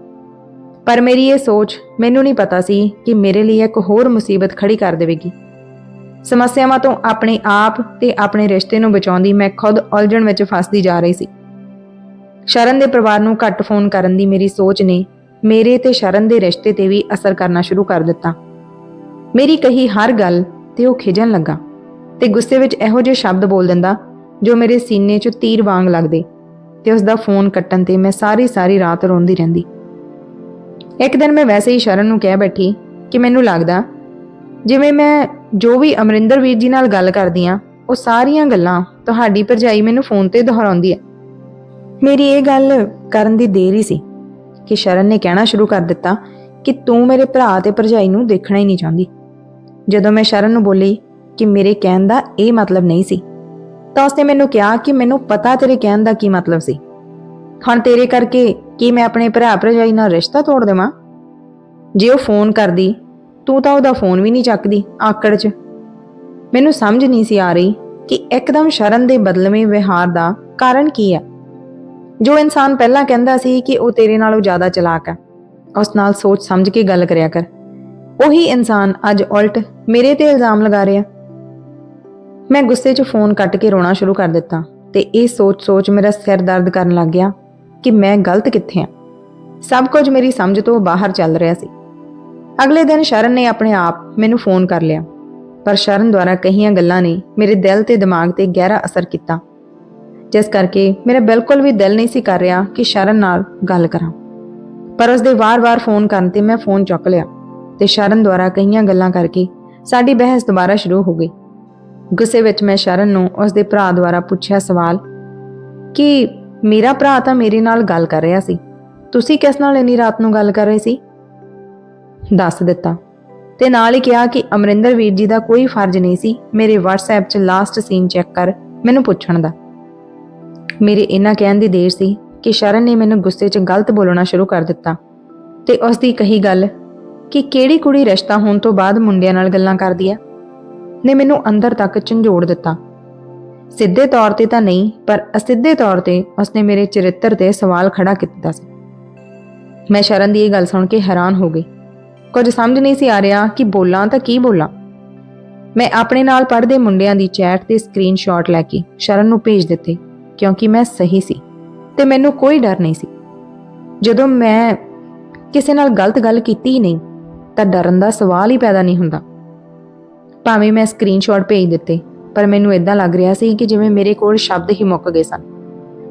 ਪਰ ਮੇਰੀ ਇਹ ਸੋਚ ਮੈਨੂੰ ਨਹੀਂ ਪਤਾ ਸੀ ਕਿ ਮੇਰੇ ਲਈ ਇੱਕ ਹੋਰ ਮੁਸੀਬਤ ਖੜੀ ਕਰ ਦੇਵੇਗੀ। ਸਮੱਸਿਆਵਾਂ ਤੋਂ ਆਪਣੇ ਆਪ ਤੇ ਆਪਣੇ ਰਿਸ਼ਤੇ ਨੂੰ ਬਚਾਉਂਦੀ ਮੈਂ ਖੁਦ ਉਲਝਣ ਵਿੱਚ ਫਸਦੀ ਜਾ ਰਹੀ ਸੀ। ਸ਼ਰਨ ਦੇ ਪਰਿਵਾਰ ਨੂੰ ਘੱਟ ਫੋਨ ਕਰਨ ਦੀ ਮੇਰੀ ਸੋਚ ਨੇ ਮੇਰੇ ਤੇ ਸ਼ਰਨ ਦੇ ਰਿਸ਼ਤੇ ਤੇ ਵੀ ਅਸਰ ਕਰਨਾ ਸ਼ੁਰੂ ਕਰ ਦਿੱਤਾ। ਮੇਰੀ ਕਹੀ ਹਰ ਗੱਲ ਤੇ ਉਹ ਖਿਜਣ ਲੱਗਾ ਤੇ ਗੁੱਸੇ ਵਿੱਚ ਇਹੋ ਜਿਹੇ ਸ਼ਬਦ ਬੋਲ ਦਿੰਦਾ ਜੋ ਮੇਰੇ ਸੀਨੇ 'ਚ ਤੀਰ ਵਾਂਗ ਲੱਗਦੇ ਤੇ ਉਸ ਦਾ ਫੋਨ ਕੱਟਣ ਤੇ ਮੈਂ ਸਾਰੀ ਸਾਰੀ ਰਾਤ ਰੋਂਦੀ ਰਹਿੰਦੀ। ਇੱਕ ਦਿਨ ਮੈਂ ਵੈਸੇ ਹੀ ਸ਼ਰਨ ਨੂੰ ਕਹਿ ਬੈਠੀ ਕਿ ਮੈਨੂੰ ਲੱਗਦਾ ਜਿਵੇਂ ਮੈਂ ਜੋ ਵੀ ਅਮਰਿੰਦਰ ਵੀਰ ਜੀ ਨਾਲ ਗੱਲ ਕਰਦੀ ਆ ਉਹ ਸਾਰੀਆਂ ਗੱਲਾਂ ਤੁਹਾਡੀ ਭਰਜਾਈ ਮੈਨੂੰ ਫੋਨ ਤੇ ਦੁਹਰਾਉਂਦੀ ਹੈ। ਮੇਰੀ ਇਹ ਗੱਲ ਕਰਨ ਦੀ ਦੇਰ ਹੀ ਸੀ ਕਿ ਸ਼ਰਨ ਨੇ ਕਹਿਣਾ ਸ਼ੁਰੂ ਕਰ ਦਿੱਤਾ ਕਿ ਤੂੰ ਮੇਰੇ ਭਰਾ ਤੇ ਭਰਜਾਈ ਨੂੰ ਦੇਖਣਾ ਹੀ ਨਹੀਂ ਚਾਹੁੰਦੀ। ਜਦੋਂ ਮੈਂ ਸ਼ਰਨ ਨੂੰ ਬੋਲੀ ਕਿ ਮੇਰੇ ਕਹਿਣ ਦਾ ਇਹ ਮਤਲਬ ਨਹੀਂ ਸੀ, ਤਾਂ ਉਸਨੇ ਮੈਨੂੰ ਕਿਹਾ ਕਿ ਮੈਨੂੰ ਪਤਾ ਤੇਰੇ ਕਹਿਣ ਦਾ ਕੀ ਮਤਲਬ ਸੀ। ਹੁਣ ਤੇਰੇ ਕਰਕੇ ਕੀ ਮੈਂ ਆਪਣੇ ਭਰਾ ਭਰਜਾਈ ਨਾਲ ਰਿਸ਼ਤਾ ਤੋੜ ਦੇਵਾਂ? ਜੇ ਉਹ ਫੋਨ ਕਰਦੀ ਤੂੰ ਤਾਂ ਉਹਦਾ ਫੋਨ ਵੀ ਨਹੀਂ ਚੱਕਦੀ ਆਕੜ 'ਚ। ਮੈਨੂੰ ਸਮਝ ਨਹੀਂ ਸੀ ਆ ਰਹੀ ਕਿ ਇੱਕਦਮ ਸ਼ਰਨ ਦੇ ਬਦਲਵੇਂ ਵਿਹਾਰ ਦਾ ਕਾਰਨ ਕੀ ਹੈ ਜੋ ਇਨਸਾਨ ਪਹਿਲਾਂ ਕਹਿੰਦਾ ਸੀ ਕਿ ਉਹ ਤੇਰੇ ਨਾਲੋਂ ਜ਼ਿਆਦਾ ਚਲਾਕ ਹੈ ਉਸ ਨਾਲ ਸੋਚ ਸਮਝ ਕੇ ਗੱਲ ਕਰਿਆ ਕਰ। ਉਹੀ ਇਨਸਾਨ ਅੱਜ ਉਲਟ ਮੇਰੇ ਤੇ ਇਲਜ਼ਾਮ ਲਗਾ ਰਿਹਾ। ਮੈਂ ਗੁੱਸੇ 'ਚ ਫੋਨ ਕੱਟ ਕੇ ਰੋਣਾ ਸ਼ੁਰੂ ਕਰ ਦਿੱਤਾ ਤੇ ਇਹ ਸੋਚ-ਸੋਚ ਮੇਰਾ ਸਿਰ ਦਰਦ ਕਰਨ ਲੱਗ ਗਿਆ ਕਿ ਮੈਂ ਗਲਤ ਕਿੱਥੇ ਆ। ਸਭ ਕੁਝ ਮੇਰੀ ਸਮਝ ਤੋਂ ਬਾਹਰ ਚੱਲ ਰਿਹਾ ਸੀ। ਅਗਲੇ ਦਿਨ ਸ਼ਰਨ ਨੇ ਆਪਣੇ ਆਪ ਮੈਨੂੰ ਫੋਨ ਕਰ ਲਿਆ। ਪਰ ਸ਼ਰਨ ਦੁਆਰਾ ਕਹੀਆਂ ਗੱਲਾਂ ਨੇ ਮੇਰੇ ਦਿਲ ਤੇ ਦਿਮਾਗ ਤੇ ਗਹਿਰਾ ਅਸਰ ਕੀਤਾ। ਜਿਸ ਕਰਕੇ ਮੇਰਾ ਬਿਲਕੁਲ ਵੀ ਦਿਲ ਨਹੀਂ ਸੀ ਕਰ ਰਿਹਾ ਕਿ ਸ਼ਰਨ ਨਾਲ ਗੱਲ ਕਰਾਂ। ਪਰ ਉਸ ਦੇ ਵਾਰ-ਵਾਰ ਫੋਨ ਕਰਨ ਤੇ ਮੈਂ ਫੋਨ ਚੁੱਕ ਲਿਆ ਤੇ ਸ਼ਰਨ ਦੁਆਰਾ ਕਹੀਆਂ ਗੱਲਾਂ ਕਰਕੇ ਸਾਡੀ ਬਹਿਸ ਦੁਬਾਰਾ ਸ਼ੁਰੂ ਹੋ ਗਈ। ਗੁੱਸੇ ਵਿੱਚ ਮੈਂ ਸ਼ਰਨ ਨੂੰ ਉਸ ਦੇ ਭਰਾ ਦੁਆਰਾ ਪੁੱਛਿਆ ਸਵਾਲ, ਕਿ ਮੇਰਾ ਭਰਾ ਤਾਂ ਮੇਰੇ ਨਾਲ ਗੱਲ ਕਰ ਰਿਹਾ ਸੀ? ਤੁਸੀਂ ਕਿਸ ਨਾਲ ਇੰਨੀ ਰਾਤ ਨੂੰ ਗੱਲ ਕਰ ਰਹੇ ਸੀ? ਦੱਸ ਦਿੱਤਾ। ਤੇ ਨਾਲ ਹੀ ਕਿਹਾ ਕਿ ਅਮਰਿੰਦਰ ਵੀਰ ਜੀ ਦਾ ਕੋਈ ਫਰਜ਼ ਨਹੀਂ ਸੀ ਮੇਰੇ WhatsApp 'ਚ ਲਾਸਟ ਸੀਨ ਚੈੱਕ ਕਰ ਮੈਨੂੰ ਪੁੱਛਣ ਦਾ। ਮੇਰੇ ਇਹਨਾਂ ਕਹਿਣ ਦੀ ਦੇਰ ਸੀ ਕਿ ਸ਼ਰਨ ਨੇ ਮੈਨੂੰ ਗੁੱਸੇ 'ਚ ਗਲਤ ਬੋਲਣਾ ਸ਼ੁਰੂ ਕਰ ਦਿੱਤਾ ਤੇ ਉਸ ਦੀ ਕਹੀ ਗੱਲ ਕਿ ਕਿਹੜੀ ਕੁੜੀ ਰਿਸ਼ਤਾ ਹੋਣ ਤੋਂ ਬਾਅਦ ਮੁੰਡਿਆਂ ਨਾਲ ਗੱਲਾਂ ਕਰਦੀ ਹੈ? ਨੇ ਮੈਨੂੰ ਅੰਦਰ ਤੱਕ ਝੰਜੋੜ ਦਿੱਤਾ। ਸਿੱਧੇ ਤੌਰ ਤੇ ਤਾਂ ਨਹੀਂ, ਪਰ ਅਸਿੱਧੇ ਤੌਰ ਤੇ ਉਸਨੇ ਮੇਰੇ ਚਰਿੱਤਰ ਤੇ ਸਵਾਲ ਖੜਾ ਕੀਤਾ ਸੀ। ਮੈਂ ਸ਼ਰਨ ਦੀ ਇਹ ਗੱਲ ਸੁਣ ਕੇ ਹੈਰਾਨ ਹੋ ਗਈ। ਕੁਝ ਸਮਝ ਨਹੀਂ ਸੀ ਆ ਰਿਹਾ ਕਿ ਬੋਲਾਂ ਤਾਂ ਕੀ ਬੋਲਾਂ। ਮੈਂ ਆਪਣੇ ਨਾਲ ਪੜ੍ਹਦੇ ਮੁੰਡਿਆਂ ਦੀ ਚੈਟ ਤੇ ਸਕਰੀਨਸ਼ਾਟ ਲੈ ਕੇ ਸ਼ਰਨ ਨੂੰ ਭੇਜ ਦਿੱਤੇ, ਕਿਉਂਕਿ ਮੈਂ ਸਹੀ ਸੀ ਤੇ ਮੈਨੂੰ ਕੋਈ ਡਰ ਨਹੀਂ ਸੀ। ਜਦੋਂ ਮੈਂ ਕਿਸੇ ਨਾਲ ਗਲਤ ਗੱਲ ਕੀਤੀ ਹੀ ਨਹੀਂ, ਤਾਂ ਡਰਨ ਦਾ ਸਵਾਲ ਹੀ ਪੈਦਾ ਨਹੀਂ ਹੁੰਦਾ। ਭਾਵੇਂ ਮੈਂ ਸਕਰੀਨਸ਼ਾਟ ਭੇਜ ਦਿੱਤੇ, ਪਰ ਮੈਨੂੰ ਇਦਾਂ ਲੱਗ ਰਿਹਾ ਸੀ ਕਿ ਜਿਵੇਂ ਮੇਰੇ ਕੋਲ ਸ਼ਬਦ ਹੀ ਮੁੱਕ ਗਏ ਸਨ।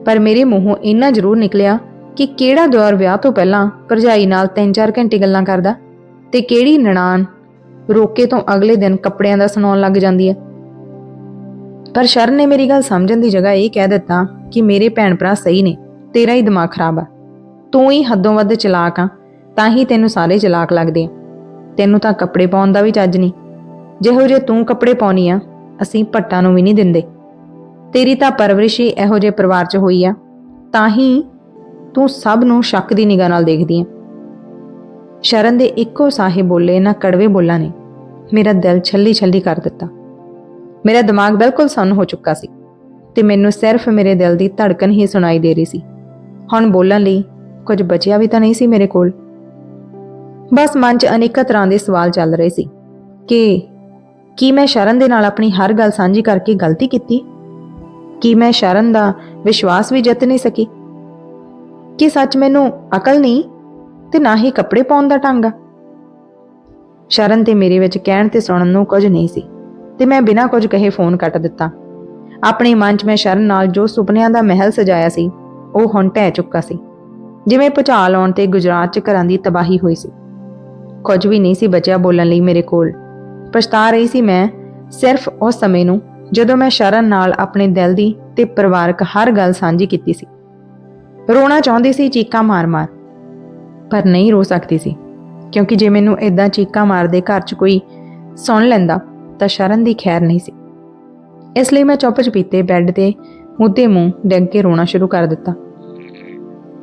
ਪਰ ਮੇਰੇ ਮੂੰਹੋਂ ਇੰਨਾ ਜ਼ਰੂਰ ਨਿਕਲਿਆ ਕਿ ਕਿਹੜਾ ਦੌਰ ਵਿਆਹ ਤੋਂ ਪਹਿਲਾਂ ਭਰਜਾਈ ਨਾਲ 3-4 ਘੰਟੇ ਗੱਲਾਂ ਕਰਦਾ ਤੇ ਕਿਹੜੀ ਨਣਾਨ ਰੋਕੇ ਤੋਂ ਅਗਲੇ ਦਿਨ ਕੱਪੜਿਆਂ ਦਾ ਸੁਣਾਉਣ ਲੱਗ ਜਾਂਦੀ ਹੈ? ਪਰ ਸ਼ਰਨ ਨੇ ਮੇਰੀ ਗੱਲ ਸਮਝਣ ਦੀ ਜਗ੍ਹਾ ਇਹ ਕਹਿ ਦਿੱਤਾ ਕਿ ਮੇਰੇ ਭੈਣ ਭਰਾ ਸਹੀ ਨੇ, ਤੇਰਾ ਹੀ ਦਿਮਾਗ ਖਰਾਬ ਆ। ਤੂੰ ਹੀ ਹੱਦੋਂ ਵੱਧ ਚਲਾਕ ਆ, ਤਾਂ ਹੀ ਤੈਨੂੰ ਸਾਰੇ ਚਲਾਕ ਲੱਗਦੇ ਆ। ਤੈਨੂੰ ਤਾਂ ਕੱਪੜੇ ਪਾਉਣ ਦਾ ਵੀ ਚੱਜ ਨਹੀਂ। ਜਿਹੋ ਜੇ ਤੂੰ ਕੱਪੜੇ ਪਾਉਣੀ ਆ, ਅਸੀਂ ਭੱਟਾਂ ਨੂੰ ਵੀ ਨਹੀਂ ਦਿੰਦੇ। ਤੇਰੀ ਤਾਂ ਪਰਵਰਿਸ਼ ਹੀ ਇਹੋ ਜਿਹੇ ਪਰਿਵਾਰ 'ਚ ਹੋਈ ਆ, ਤਾਂ ਹੀ ਤੂੰ ਸਭ ਨੂੰ ਸ਼ੱਕ ਦੀ ਨਿਗਾਹ ਨਾਲ ਦੇਖਦੀ ਆ। ਸ਼ਰਨ ਦੇ ਇੱਕੋ ਸਾਹੇ ਬੋਲੇ ਨਾ ਕੜਵੇ ਬੋਲਾਂ ਨੇ। ਮੇਰਾ ਦਿਲ ਛੱਲੀ ਛੱਲੀ ਕਰ ਦਿੱਤਾ। ਮੇਰਾ ਦਿਮਾਗ ਬਿਲਕੁਲ ਸੁੰਨ ਹੋ ਚੁੱਕਾ ਸੀ ਤੇ ਮੈਨੂੰ ਸਿਰਫ ਮੇਰੇ ਦਿਲ ਦੀ ਧੜਕਣ ਹੀ ਸੁਣਾਈ ਦੇ ਰਹੀ ਸੀ। ਹੁਣ ਬੋਲਣ ਲਈ ਕੁਝ ਬਚਿਆ ਵੀ ਤਾਂ ਨਹੀਂ ਸੀ ਮੇਰੇ ਕੋਲ। ਬਸ ਮਨ 'ਚ ਅਨੇਕਾਂ ਤਰ੍ਹਾਂ ਦੇ ਸਵਾਲ ਚੱਲ ਰਹੇ ਸੀ ਕਿ ਕੀ ਮੈਂ ਸ਼ਰਨ ਦੇ ਨਾਲ ਆਪਣੀ ਹਰ ਗੱਲ ਸਾਂਝੀ ਕਰਕੇ ਗਲਤੀ ਕੀਤੀ? ਕੀ ਮੈਂ ਸ਼ਰਨ ਦਾ ਵਿਸ਼ਵਾਸ ਵੀ ਜਿੱਤ ਨਹੀਂ ਸਕੀ? ਕਿ ਸੱਚ ਮੈਨੂੰ ਅਕਲ ਨਹੀਂ? ਤੇ ਨਾ ਹੀ ਕੱਪੜੇ ਪਾਉਣ ਦਾ ਢੰਗ ਆ। ਸ਼ਰਨ ਤੇ ਮੇਰੇ ਵਿੱਚ ਕਹਿਣ ਤੇ ਸੁਣਨ ਨੂੰ ਕੁਝ ਨਹੀਂ ਸੀ, ਤੇ ਮੈਂ ਬਿਨਾਂ ਕੁਝ ਕਹੇ ਫੋਨ ਕੱਟ ਦਿੱਤਾ। ਆਪਣੇ ਮਨ 'ਚ ਮੈਂ ਸ਼ਰਨ ਨਾਲ ਜੋ ਸੁਪਨਿਆਂ ਦਾ ਮਹਿਲ ਸਜਾਇਆ ਸੀ, ਉਹ ਹੁਣ ਢਹਿ ਚੁੱਕਾ ਸੀ। ਜਿਵੇਂ ਭੁਚਾਲ ਆਉਣ ਤੇ ਗੁਜਰਾਤ 'ਚ ਘਰਾਂ ਦੀ ਤਬਾਹੀ ਹੋਈ ਸੀ। ਕੁਝ ਵੀ ਨਹੀਂ ਸੀ ਬਚਿਆ ਬੋਲਣ ਲਈ ਮੇਰੇ ਕੋਲ। ਪਛਤਾ ਰਹੀ ਸੀ ਮੈਂ ਸਿਰਫ ਉਸ ਸਮੇਂ ਨੂੰ, ਜਦੋਂ ਮੈਂ ਸ਼ਰਨ ਨਾਲ ਆਪਣੇ ਦਿਲ ਦੀ ਤੇ ਪਰਿਵਾਰਕ ਹਰ ਗੱਲ ਸਾਂਝੀ ਕੀਤੀ ਸੀ। ਰੋਣਾ ਚਾਹੁੰਦੀ ਸੀ ਚੀਕਾਂ ਮਾਰ-ਮਾਰ। ਪਰ ਨਹੀਂ ਰੋ ਸਕਦੀ ਸੀ। ਕਿਉਂਕਿ ਜੇ ਮੈਨੂੰ ਇਦਾਂ ਚੀਕਾਂ ਮਾਰਦੇ ਘਰ 'ਚ ਕੋਈ ਸੁਣ ਲੈਂਦਾ, ਤਾਂ ਸ਼ਰਨ ਦੀ ਖੈਰ ਨਹੀਂ ਸੀ। ਇਸ ਲਈ ਮੈਂ ਚੁੱਪ ਚਪੀਤੇ ਬੈੱਡ ਤੇ ਮੁੱਦੇ ਮੂੰਹ ਡਿੱਗ ਕੇ ਰੋਣਾ ਸ਼ੁਰੂ ਕਰ ਦਿੱਤਾ।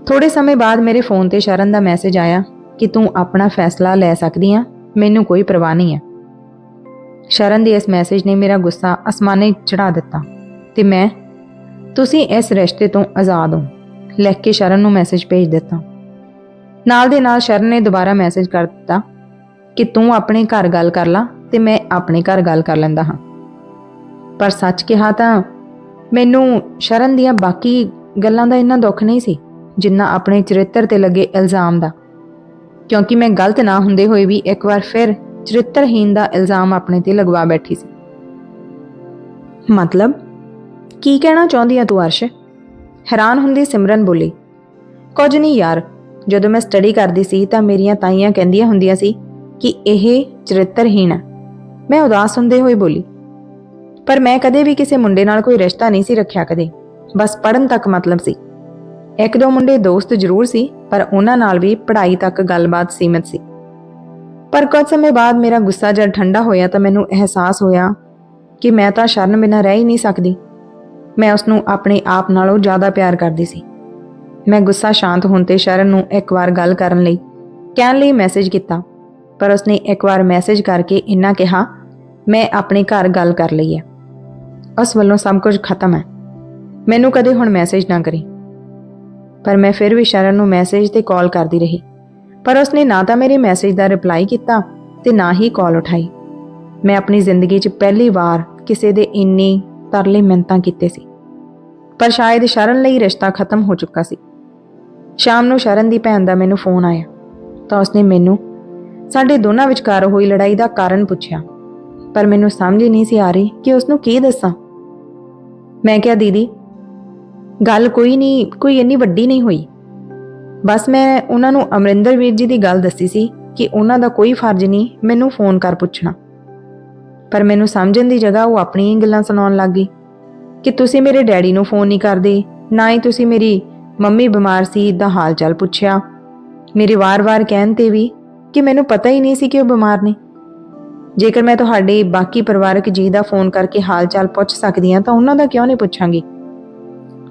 ਥੋੜੇ ਸਮੇਂ ਬਾਅਦ ਮੇਰੇ ਫੋਨ ਤੇ ਸ਼ਰਨ ਦਾ ਮੈਸੇਜ ਆਇਆ ਕਿ ਤੂੰ ਆਪਣਾ ਫੈਸਲਾ ਲੈ ਸਕਦੀ ਆ, ਮੈਨੂੰ ਕੋਈ ਪਰਵਾਹ ਨਹੀਂ ਹੈ। ਸ਼ਰਨ ਦੇ ਇਸ ਮੈਸੇਜ ਨੇ ਮੇਰਾ ਗੁੱਸਾ ਅਸਮਾਨੇ ਚੜਾ ਦਿੱਤਾ ਤੇ ਮੈਂ, ਤੁਸੀਂ ਇਸ ਰਿਸ਼ਤੇ ਤੋਂ ਆਜ਼ਾਦ ਹੋ। ਲਿਖ ਕੇ ਸ਼ਰਨ ਨੂੰ ਮੈਸੇਜ ਭੇਜ ਦਿੱਤਾ। ਨਾਲ ਦੇ ਨਾਲ ਸ਼ਰਨ ਨੇ ਦੁਬਾਰਾ ਮੈਸੇਜ ਕਰ ਦਿੱਤਾ ਕਿ ਤੂੰ ਆਪਣੇ ਘਰ ਗੱਲ ਕਰ ਲਾ ਤੇ ਮੈਂ ਆਪਣੇ ਘਰ ਗੱਲ ਕਰ ਲੈਂਦਾ ਹਾਂ। ਪਰ ਸੱਚ ਕਿਹਾ ਤਾਂ ਮੈਨੂੰ ਸ਼ਰਨ ਦੀਆਂ ਬਾਕੀ ਗੱਲਾਂ ਦਾ ਇੰਨਾ ਦੁੱਖ ਨਹੀਂ ਸੀ ਜਿੰਨਾ ਆਪਣੇ ਚਰਿੱਤਰ ਤੇ ਲੱਗੇ ਇਲਜ਼ਾਮ ਦਾ। ਕਿਉਂਕਿ ਮੈਂ ਗਲਤ ਨਾ ਹੁੰਦੇ ਹੋਏ ਵੀ ਇੱਕ ਵਾਰ ਫਿਰ ਚਰਿੱਤਰਹੀਨ ਦਾ ਇਲਜ਼ਾਮ ਆਪਣੇ ਤੇ ਲਗਵਾ ਬੈਠੀ ਸੀ। ਮਤਲਬ? ਕੀ ਕਹਿਣਾ ਚਾਹੁੰਦੀ ਆ ਤੂੰ ਅਰਸ਼? ਹੈਰਾਨ ਹੁੰਦੀ ਸਿਮਰਨ ਬੋਲੀ, ਕੁਝ ਨਹੀਂ ਯਾਰ ਜਦੋਂ ਮੈਂ ਸਟੱਡੀ ਕਰਦੀ ਸੀ ਤਾਂ ਮੇਰੀਆਂ ਤਾਈਆਂ ਕਹਿੰਦੀਆਂ ਹੁੰਦੀਆਂ ਸੀ ਕਿ ਇਹ ਚਰਿੱਤਰਹੀਣ ਹੈ ਮੈਂ ਉਦਾਸ ਹੁੰਦੇ ਹੋਏ ਬੋਲੀ, ਪਰ ਮੈਂ ਕਦੇ ਵੀ ਕਿਸੇ ਮੁੰਡੇ ਨਾਲ ਕੋਈ ਰਿਸ਼ਤਾ ਨਹੀਂ ਸੀ ਰੱਖਿਆ ਕਦੇ। ਬਸ ਪੜਨ ਤੱਕ ਮਤਲਬ ਸੀ। ਇੱਕ ਦੋ ਮੁੰਡੇ ਦੋਸਤ ਜ਼ਰੂਰ ਸੀ, ਪਰ ਉਹਨਾਂ ਨਾਲ ਵੀ ਪੜ੍ਹਾਈ ਤੱਕ ਗੱਲਬਾਤ ਸੀਮਿਤ ਸੀ। ਪਰ ਕੁਝ ਸਮੇਂ ਬਾਅਦ ਮੇਰਾ ਗੁੱਸਾ ਜਦ ਠੰਡਾ ਹੋਇਆ ਤਾਂ ਮੈਨੂੰ ਅਹਿਸਾਸ ਹੋਇਆ ਕਿ ਮੈਂ ਤਾਂ ਸ਼ਰਨ ਬਿਨਾਂ ਰਹਿ ਹੀ ਨਹੀਂ ਸਕਦੀ। ਮੈਂ ਉਸ ਨੂੰ ਆਪਣੇ ਆਪ ਨਾਲੋਂ ਜ਼ਿਆਦਾ ਪਿਆਰ ਕਰਦੀ ਸੀ। ਮੈਂ ਗੁੱਸਾ ਸ਼ਾਂਤ ਹੋਣ ਤੇ ਸ਼ਰਨ ਨੂੰ ਇੱਕ ਵਾਰ ਗੱਲ ਕਰਨ ਲਈ ਕਹਿਣ ਲਈ ਮੈਸੇਜ ਕੀਤਾ, ਪਰ ਉਸਨੇ ਇੱਕ ਵਾਰ ਮੈਸੇਜ ਕਰਕੇ ਇੰਨਾ ਕਿਹਾ, ਮੈਂ ਆਪਣੇ ਘਰ ਗੱਲ ਕਰ ਲਈ ਹੈ। ਉਸ ਵੱਲੋਂ ਸਭ ਕੁਝ ਖਤਮ ਹੈ। ਮੈਨੂੰ ਕਦੇ ਹੁਣ ਮੈਸੇਜ ਨਾ ਕਰੀ। ਪਰ ਮੈਂ ਫਿਰ ਵੀ ਸ਼ਰਨ ਨੂੰ ਮੈਸੇਜ ਤੇ ਕਾਲ ਕਰਦੀ ਰਹੀ, ਪਰ ਉਸਨੇ ਨਾ ਤਾਂ ਮੇਰੇ ਮੈਸੇਜ ਦਾ ਰਿਪਲਾਈ ਕੀਤਾ ਤੇ ਨਾ ਹੀ ਕਾਲ ਉਠਾਈ। ਮੈਂ ਆਪਣੀ ਜ਼ਿੰਦਗੀ 'ਚ ਪਹਿਲੀ ਵਾਰ ਕਿਸੇ ਦੇ ਇੰਨੇ ਤਰਲੇ ਮਿੰਤਾਂ ਕੀਤੇ ਸੀ, ਪਰ ਸ਼ਾਇਦ ਸ਼ਰਨ ਲਈ ਰਿਸ਼ਤਾ ਖਤਮ ਹੋ ਚੁੱਕਾ ਸੀ। ਸ਼ਾਮ ਨੂੰ ਸ਼ਰਨ ਦੀ ਭੈਣ ਦਾ ਮੈਨੂੰ ਫੋਨ ਆਇਆ ਤਾਂ ਉਸਨੇ ਮੈਨੂੰ, ਸਾਡੇ ਦੋਨਾਂ ਵਿਚਕਾਰ ਹੋਈ ਲੜਾਈ ਦਾ ਕਾਰਨ ਪੁੱਛਿਆ, ਪਰ ਮੈਨੂੰ ਸਮਝ ਹੀ ਨਹੀਂ ਸੀ ਆ ਰਹੀ ਕਿ ਉਸ ਨੂੰ ਕੀ ਦੱਸਾਂ। ਮੈਂ ਕਿਹਾ, ਦੀਦੀ, ਗੱਲ ਕੋਈ ਨਹੀਂ, ਕੋਈ ਇੰਨੀ ਵੱਡੀ ਨਹੀਂ ਹੋਈ। ਬਸ ਮੈਂ ਉਹਨਾਂ ਨੂੰ ਅਮਰਿੰਦਰ ਵੀਰ ਜੀ ਦੀ ਗੱਲ ਦੱਸੀ ਸੀ ਕਿ ਉਹਨਾਂ ਦਾ ਕੋਈ ਫਰਜ਼ ਨਹੀਂ ਮੈਨੂੰ ਫੋਨ ਕਰ ਪੁੱਛਣਾ। ਪਰ ਮੈਨੂੰ ਸਮਝਣ ਦੀ ਜਗ੍ਹਾ ਉਹ ਆਪਣੀਆਂ ਹੀ ਗੱਲਾਂ ਸੁਣਾਉਣ ਲੱਗ ਗਈ ਕਿ ਤੁਸੀਂ ਮੇਰੇ ਡੈਡੀ ਨੂੰ ਫੋਨ ਨਹੀਂ ਕਰਦੇ, ਨਾ ਹੀ ਤੁਸੀਂ ਮੇਰੀ ਮੰਮੀ ਬਿਮਾਰ ਸੀ ਦਾ ਹਾਲ ਚਾਲ ਪੁੱਛਿਆ। ਮੇਰੇ ਵਾਰ-ਵਾਰ ਕਹਿਣ ਤੇ ਵੀ ਕਿ ਮੈਨੂੰ ਪਤਾ ਹੀ ਨਹੀਂ ਸੀ ਕਿ ਉਹ ਬਿਮਾਰ ਨੇ। ਜੇਕਰ ਮੈਂ ਤੁਹਾਡੇ ਬਾਕੀ ਪਰਿਵਾਰਕ ਜੀ ਦਾ ਫੋਨ ਕਰਕੇ ਹਾਲ ਚਾਲ ਪੁੱਛ ਸਕਦੀ ਹਾਂ, ਤਾਂ ਉਹਨਾਂ ਦਾ ਕਿਉਂ ਨਹੀਂ ਪੁੱਛਾਂਗੀ?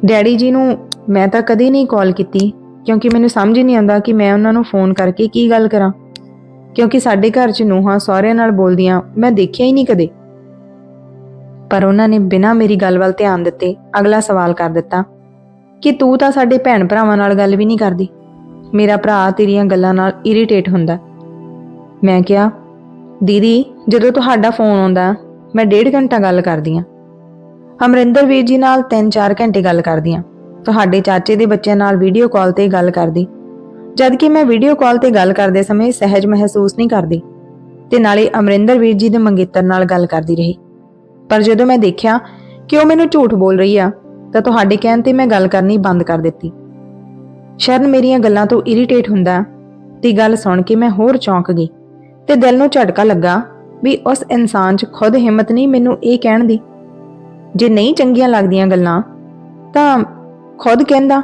ਡੈਡੀ ਜੀ ਨੂੰ ਮੈਂ ਤਾਂ ਕਦੇ ਨਹੀਂ ਕਾਲ ਕੀਤੀ, ਕਿਉਂਕਿ ਮੈਨੂੰ ਸਮਝ ਹੀ ਨਹੀਂ ਆਉਂਦਾ ਕਿ ਮੈਂ ਉਹਨਾਂ ਨੂੰ ਫੋਨ ਕਰਕੇ ਕੀ ਗੱਲ ਕਰਾਂ। ਕਿਉਂਕਿ ਸਾਡੇ ਘਰ 'ਚ ਨੂੰਹਾਂ ਸਹੁਰਿਆਂ ਨਾਲ ਬੋਲਦੀਆਂ, ਮੈਂ ਦੇਖਿਆ ਹੀ ਨਹੀਂ ਕਦੇ। ਪਰ ਉਹਨਾਂ ਨੇ ਬਿਨਾਂ ਮੇਰੀ ਗੱਲ ਵੱਲ ਧਿਆਨ ਦਿੱਤੇ, ਅਗਲਾ ਸਵਾਲ ਕਰ ਦਿੱਤਾ ਕਿ ਤੂੰ ਤਾਂ ਸਾਡੇ ਭੈਣ ਭਰਾਵਾਂ ਨਾਲ ਗੱਲ ਵੀ ਨਹੀਂ ਕਰਦੀ। ਮੇਰਾ ਭਰਾ ਤੇਰੀਆਂ ਗੱਲਾਂ ਨਾਲ ਇਰੀਟੇਟ ਹੁੰਦਾ। ਮੈਂ ਕਿਹਾ, ਦੀਦੀ, ਜਦੋਂ ਤੁਹਾਡਾ ਫੋਨ ਆਉਂਦਾ, ਮੈਂ ਡੇਢ ਘੰਟਾ ਗੱਲ ਕਰਦੀ ਆ। ਅਮਰਿੰਦਰ ਵੀਰ ਜੀ ਨਾਲ 3-4 ਘੰਟੇ ਗੱਲ ਕਰਦੀ ਆ। ਤੁਹਾਡੇ ਚਾਚੇ ਦੇ ਬੱਚਿਆਂ ਨਾਲ ਵੀਡੀਓ ਕਾਲ ਤੇ ਗੱਲ ਕਰਦੀ। ਜਦ ਕਿ ਮੈਂ ਵੀਡੀਓ ਕਾਲ ਤੇ ਗੱਲ ਕਰਦੇ ਸਮੇਂ ਸਹਿਜ ਮਹਿਸੂਸ ਨਹੀਂ ਕਰਦੀ, ਤੇ ਨਾਲੇ ਅਮਰਿੰਦਰ ਵੀਰ ਜੀ ਦੇ ਮੰਗੇਤਰ ਨਾਲ ਗੱਲ ਕਰਦੀ ਰਹੀ। ਪਰ ਜਦੋਂ ਮੈਂ ਦੇਖਿਆ ਕਿ ਉਹ ਮੈਨੂੰ ਝੂਠ ਬੋਲ ਰਹੀ ਆ ਤਾਂ ਤੁਹਾਡੇ ਕਹਿਣ ਤੇ ਮੈਂ ਗੱਲ ਕਰਨੀ ਬੰਦ ਕਰ ਦਿੱਤੀ। ਸ਼ਰਨ ਮੇਰੀਆਂ ਗੱਲਾਂ ਤੋਂ ਇਰੀਟੇਟ ਹੁੰਦਾ ਤੇ ਗੱਲ ਸੁਣ ਕੇ ਮੈਂ ਹੋਰ ਚੌਂਕ ਗਈ ਤੇ ਦਿਲ ਨੂੰ ਝਟਕਾ ਲੱਗਾ ਵੀ ਉਸ ਇਨਸਾਨ 'ਚ ਖੁਦ ਹਿੰਮਤ ਨਹੀਂ ਮੈਨੂੰ ਇਹ ਕਹਿਣ ਦੀ। ਜੇ ਨਹੀਂ ਚੰਗੀਆਂ ਲੱਗਦੀਆਂ ਗੱਲਾਂ, ਤਾਂ ਖੁਦ ਕਹਿੰਦਾ,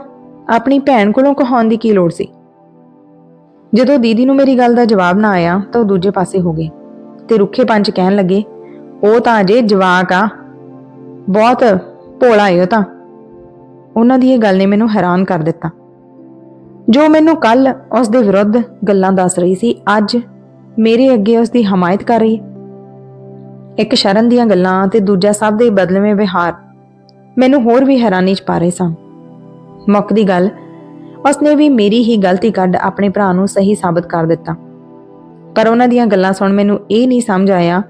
ਆਪਣੀ ਭੈਣ ਕੋਲੋਂ ਕਹਾਉਣ ਦੀ ਕੀ ਲੋੜ ਸੀ? ਜਦੋਂ ਦੀਦੀ ਨੂੰ ਮੇਰੀ ਗੱਲ ਦਾ ਜਵਾਬ ਨਾ ਆਇਆ, ਤਾਂ ਉਹ ਦੂਜੇ ਪਾਸੇ ਹੋ ਗਏ ਤੇ ਰੁੱਖੇ ਪੰਜ ਕਹਿਣ ਲੱਗੇ, ਉਹ ਤਾਂ ਅਜੇ ਜਵਾਕ ਆ। ਬਹੁਤ ਭੋਲਾ ਏ ਉਹ ਤਾਂ। ਉਹਨਾਂ ਦੀ ਇਹ ਗੱਲ ਨੇ ਮੈਨੂੰ ਹੈਰਾਨ ਕਰ ਦਿੱਤਾ। ਜੋ ਮੈਨੂੰ ਕੱਲ ਉਸ ਦੇ ਵਿਰੁੱਧ ਗੱਲਾਂ ਦੱਸ ਰਹੀ ਸੀ, ਅੱਜ ਮੇਰੇ ਅੱਗੇ ਉਸ ਦੀ ਹਮਾਇਤ ਕਰ ਰਹੀ ਇੱਕ ਸ਼ਰਨ ਦੀਆਂ ਗੱਲਾਂ ਤੇ ਦੂਜਾ ਸਭ ਦੇ ਬਦਲਵੇਂ ਵਿਹਾਰ ਮੈਨੂੰ ਹੋਰ ਵੀ ਹੈਰਾਨੀ ਚ ਪਾ ਰਹੇ ਸਨ। ਮੁੱਕ ਦੀ ਗੱਲ ਉਸਨੇ ਵੀ ਮੇਰੀ ਹੀ ਗਲਤੀ ਕੱਢ ਆਪਣੇ ਭਰਾ ਨੂੰ ਸਹੀ ਸਾਬਤ ਕਰ ਦਿੱਤਾ। ਪਰ ਉਹਨਾਂ ਦੀਆਂ ਗੱਲਾਂ ਸੁਣ ਮੈਨੂੰ ਇਹ ਨਹੀਂ ਸਮਝ ਆਇਆ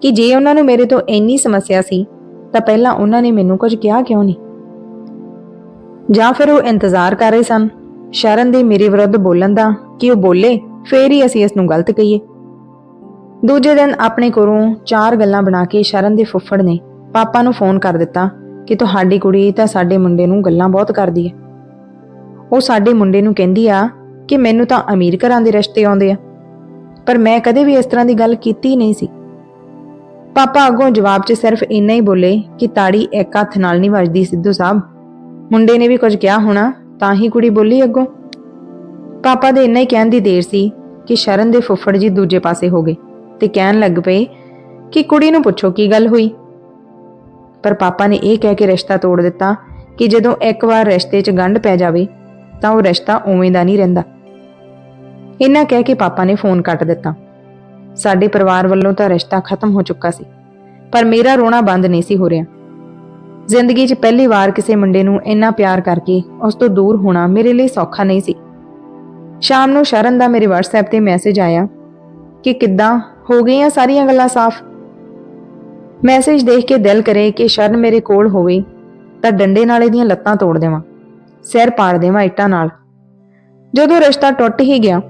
ਕਿ ਜੇ ਉਹਨਾਂ ਨੂੰ ਮੇਰੇ ਤੋਂ ਇੰਨੀ ਸਮੱਸਿਆ ਸੀ, ਤਾਂ ਪਹਿਲਾਂ ਉਹਨਾਂ ਨੇ ਮੈਨੂੰ ਕੁਝ ਕਿਹਾ ਕਿਉਂ ਨਹੀਂ? ਜਾਂ ਫਿਰ ਉਹ ਇੰਤਜ਼ਾਰ ਕਰ ਰਹੇ ਸਨ। ਸ਼ਰਨ ਦੇ ਮੇਰੇ ਵਿਰੁੱਧ ਬੋਲਣ ਦਾ ਕਿ ਉਹ ਬੋਲੇ, ਫੇਰ ਹੀ ਅਸੀਂ ਇਸ ਨੂੰ ਗਲਤ ਕਹੀਏ। ਦੂਜੇ ਦਿਨ ਆਪਣੇ ਕੋਲੋਂ ਚਾਰ ਗੱਲਾਂ ਬਣਾ ਕੇ ਸ਼ਰਨ ਦੇ ਫੁੱਫੜ ਨੇ ਪਾਪਾ ਨੂੰ ਫੋਨ ਕਰ ਦਿੱਤਾ ਕਿ ਤੁਹਾਡੀ ਕੁੜੀ ਤਾਂ ਸਾਡੇ ਮੁੰਡੇ ਨੂੰ ਗੱਲਾਂ ਬਹੁਤ ਕਰਦੀ ਹੈ। ਉਹ ਸਾਡੇ ਮੁੰਡੇ ਨੂੰ ਕਹਿੰਦੀ ਆ ਕਿ ਮੈਨੂੰ ਤਾਂ ਅਮੀਰ ਘਰਾਂ ਦੇ ਰਿਸ਼ਤੇ ਆਉਂਦੇ ਆ, ਪਰ ਮੈਂ ਕਦੇ ਵੀ ਇਸ ਤਰ੍ਹਾਂ ਦੀ ਗੱਲ ਕੀਤੀ ਨਹੀਂ ਸੀ। ਪਾਪਾ ਅੱਗੋਂ ਜਵਾਬ 'ਚ ਸਿਰਫ ਇੰਨਾ ਹੀ ਬੋਲੇ ਕਿ ਤਾੜੀ ਇੱਕ ਹੱਥ ਨਾਲ ਨਹੀਂ ਵੱਜਦੀ ਸਿੱਧੂ ਸਾਹਿਬ। ਮੁੰਡੇ ਨੇ ਵੀ ਕੁਝ ਕਿਹਾ ਹੋਣਾ, ਤਾਂ ਹੀ ਕੁੜੀ ਬੋਲੀ ਅੱਗੋਂ। ਪਾਪਾ ਦੇ ਇੰਨਾ ਹੀ ਕਹਿਣ ਦੀ ਦੇਰ ਸੀ ਕਿ ਸ਼ਰਨ ਦੇ ਫੁੱਫੜ ਜੀ ਦੂਜੇ ਪਾਸੇ ਹੋ ਗਏ ਤੇ ਕਹਿਣ ਲੱਗ ਪਏ ਕਿ ਕੁੜੀ ਨੂੰ ਪੁੱਛੋ ਕੀ ਗੱਲ ਹੋਈ। ਪਰ ਪਾਪਾ ਨੇ ਇਹ ਕਹਿ ਕੇ ਰਿਸ਼ਤਾ ਤੋੜ ਦਿੱਤਾ ਕਿ ਜਦੋਂ ਇੱਕ ਵਾਰ ਰਿਸ਼ਤੇ 'ਚ ਗੰਢ ਪੈ ਜਾਵੇ, ਤਾਂ ਉਹ ਰਿਸ਼ਤਾ ਉਵੇਂ ਦਾ ਨਹੀਂ ਰਹਿੰਦਾ। ਇੰਨਾ ਕਹਿ ਕੇ ਪਾਪਾ ਨੇ ਫੋਨ ਕੱਟ ਦਿੱਤਾ। ਸਾਡੇ ਪਰਿਵਾਰ ਵੱਲੋਂ ਤਾਂ ਰਿਸ਼ਤਾ ਖਤਮ ਹੋ ਚੁੱਕਾ ਸੀ, ਪਰ ਮੇਰਾ ਰੋਣਾ ਬੰਦ ਨਹੀਂ ਸੀ ਹੋ ਰਿਹਾ। ਜ਼ਿੰਦਗੀ 'ਚ ਪਹਿਲੀ ਵਾਰ ਕਿਸੇ ਮੁੰਡੇ ਨੂੰ ਇੰਨਾ ਪਿਆਰ ਕਰਕੇ ਉਸ ਤੋਂ ਦੂਰ ਹੋਣਾ ਮੇਰੇ ਲਈ ਸੌਖਾ ਨਹੀਂ ਸੀ। ਸ਼ਾਮ ਨੂੰ ਸ਼ਰਨ ਦਾ ਮੇਰੇ WhatsApp ਤੇ ਮੈਸੇਜ ਆਇਆ ਕਿ ਕਿੱਦਾਂ, ਹੋ ਗਈਆਂ ਸਾਰੀਆਂ ਗੱਲਾਂ ਸਾਫ਼? ਮੈਸੇਜ ਦੇਖ ਕੇ ਦਿਲ ਕਰੇ ਕਿ ਸ਼ਰਨ ਮੇਰੇ ਕੋਲ ਹੋਵੇ ਤਾਂ ਡੰਡੇ ਨਾਲ ਇਹਦੀਆਂ ਲੱਤਾਂ ਤੋੜ ਦੇਵਾਂ, ਸਿਰ ਪਾੜ ਦੇਵਾਂ ਇੱਟਾਂ ਨਾਲ। ਜਦੋਂ ਰਿਸ਼ਤਾ ਟੁੱਟ ਹੀ ਗਿਆ,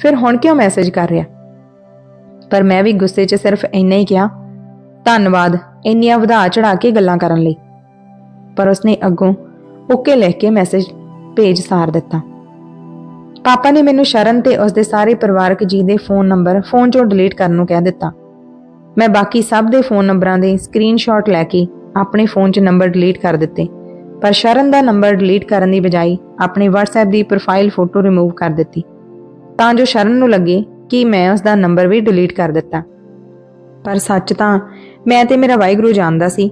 ਫਿਰ ਹੁਣ ਕਿਉਂ ਮੈਸੇਜ ਕਰ ਰਿਹਾ? ਪਰ ਮੈਂ ਵੀ ਗੁੱਸੇ 'ਚ ਸਿਰਫ ਇੰਨਾ ਹੀ ਕਿਹਾ, ਧੰਨਵਾਦ, ਇੰਨੀਆਂ ਵਧਾ ਚੜਾ ਕੇ ਗੱਲਾਂ ਕਰਨ ਲਈ। ਪਰ ਉਸਨੇ ਅੱਗੋਂ ਓਕੇ ਲਿਖ ਕੇ ਮੈਸੇਜ ਭੇਜ ਸਾਰ ਦਿੱਤਾ। ਪਾਪਾ ਨੇ ਮੈਨੂੰ ਸ਼ਰਨ ਤੇ ਉਸਦੇ ਸਾਰੇ ਪਰਿਵਾਰਕ ਜੀ ਦੇ ਫੋਨ ਨੰਬਰ ਫੋਨ 'ਚੋਂ ਡਿਲੀਟ ਕਰਨ ਨੂੰ ਕਹਿ ਦਿੱਤਾ। ਮੈਂ ਬਾਕੀ ਸਭ ਦੇ ਫੋਨ ਨੰਬਰਾਂ ਦੇ ਸਕਰੀਨਸ਼ਾਟ ਲੈ ਕੇ ਆਪਣੇ ਫੋਨ 'ਚ ਨੰਬਰ ਡਿਲੀਟ ਕਰ ਦਿੱਤੇ। ਪਰ ਸ਼ਰਨ ਦਾ ਨੰਬਰ ਡਿਲੀਟ ਕਰਨ ਦੀ ਬਜਾਏ ਆਪਣੇ WhatsApp ਦੀ ਪ੍ਰੋਫਾਈਲ ਫੋਟੋ ਰਿਮੂਵ ਕਰ ਦਿੱਤੀ। ਤਾਂ ਜੋ ਸ਼ਰਨ ਨੂੰ ਲੱਗੇ ਕਿ ਮੈਂ ਉਸ ਦਾ ਨੰਬਰ ਵੀ ਡਿਲੀਟ ਕਰ ਦਿੱਤਾ। ਪਰ ਸੱਚ ਤਾਂ ਮੈਂ ਤੇ ਮੇਰਾ ਵਾਹਿਗੁਰੂ ਜਾਣਦਾ ਸੀ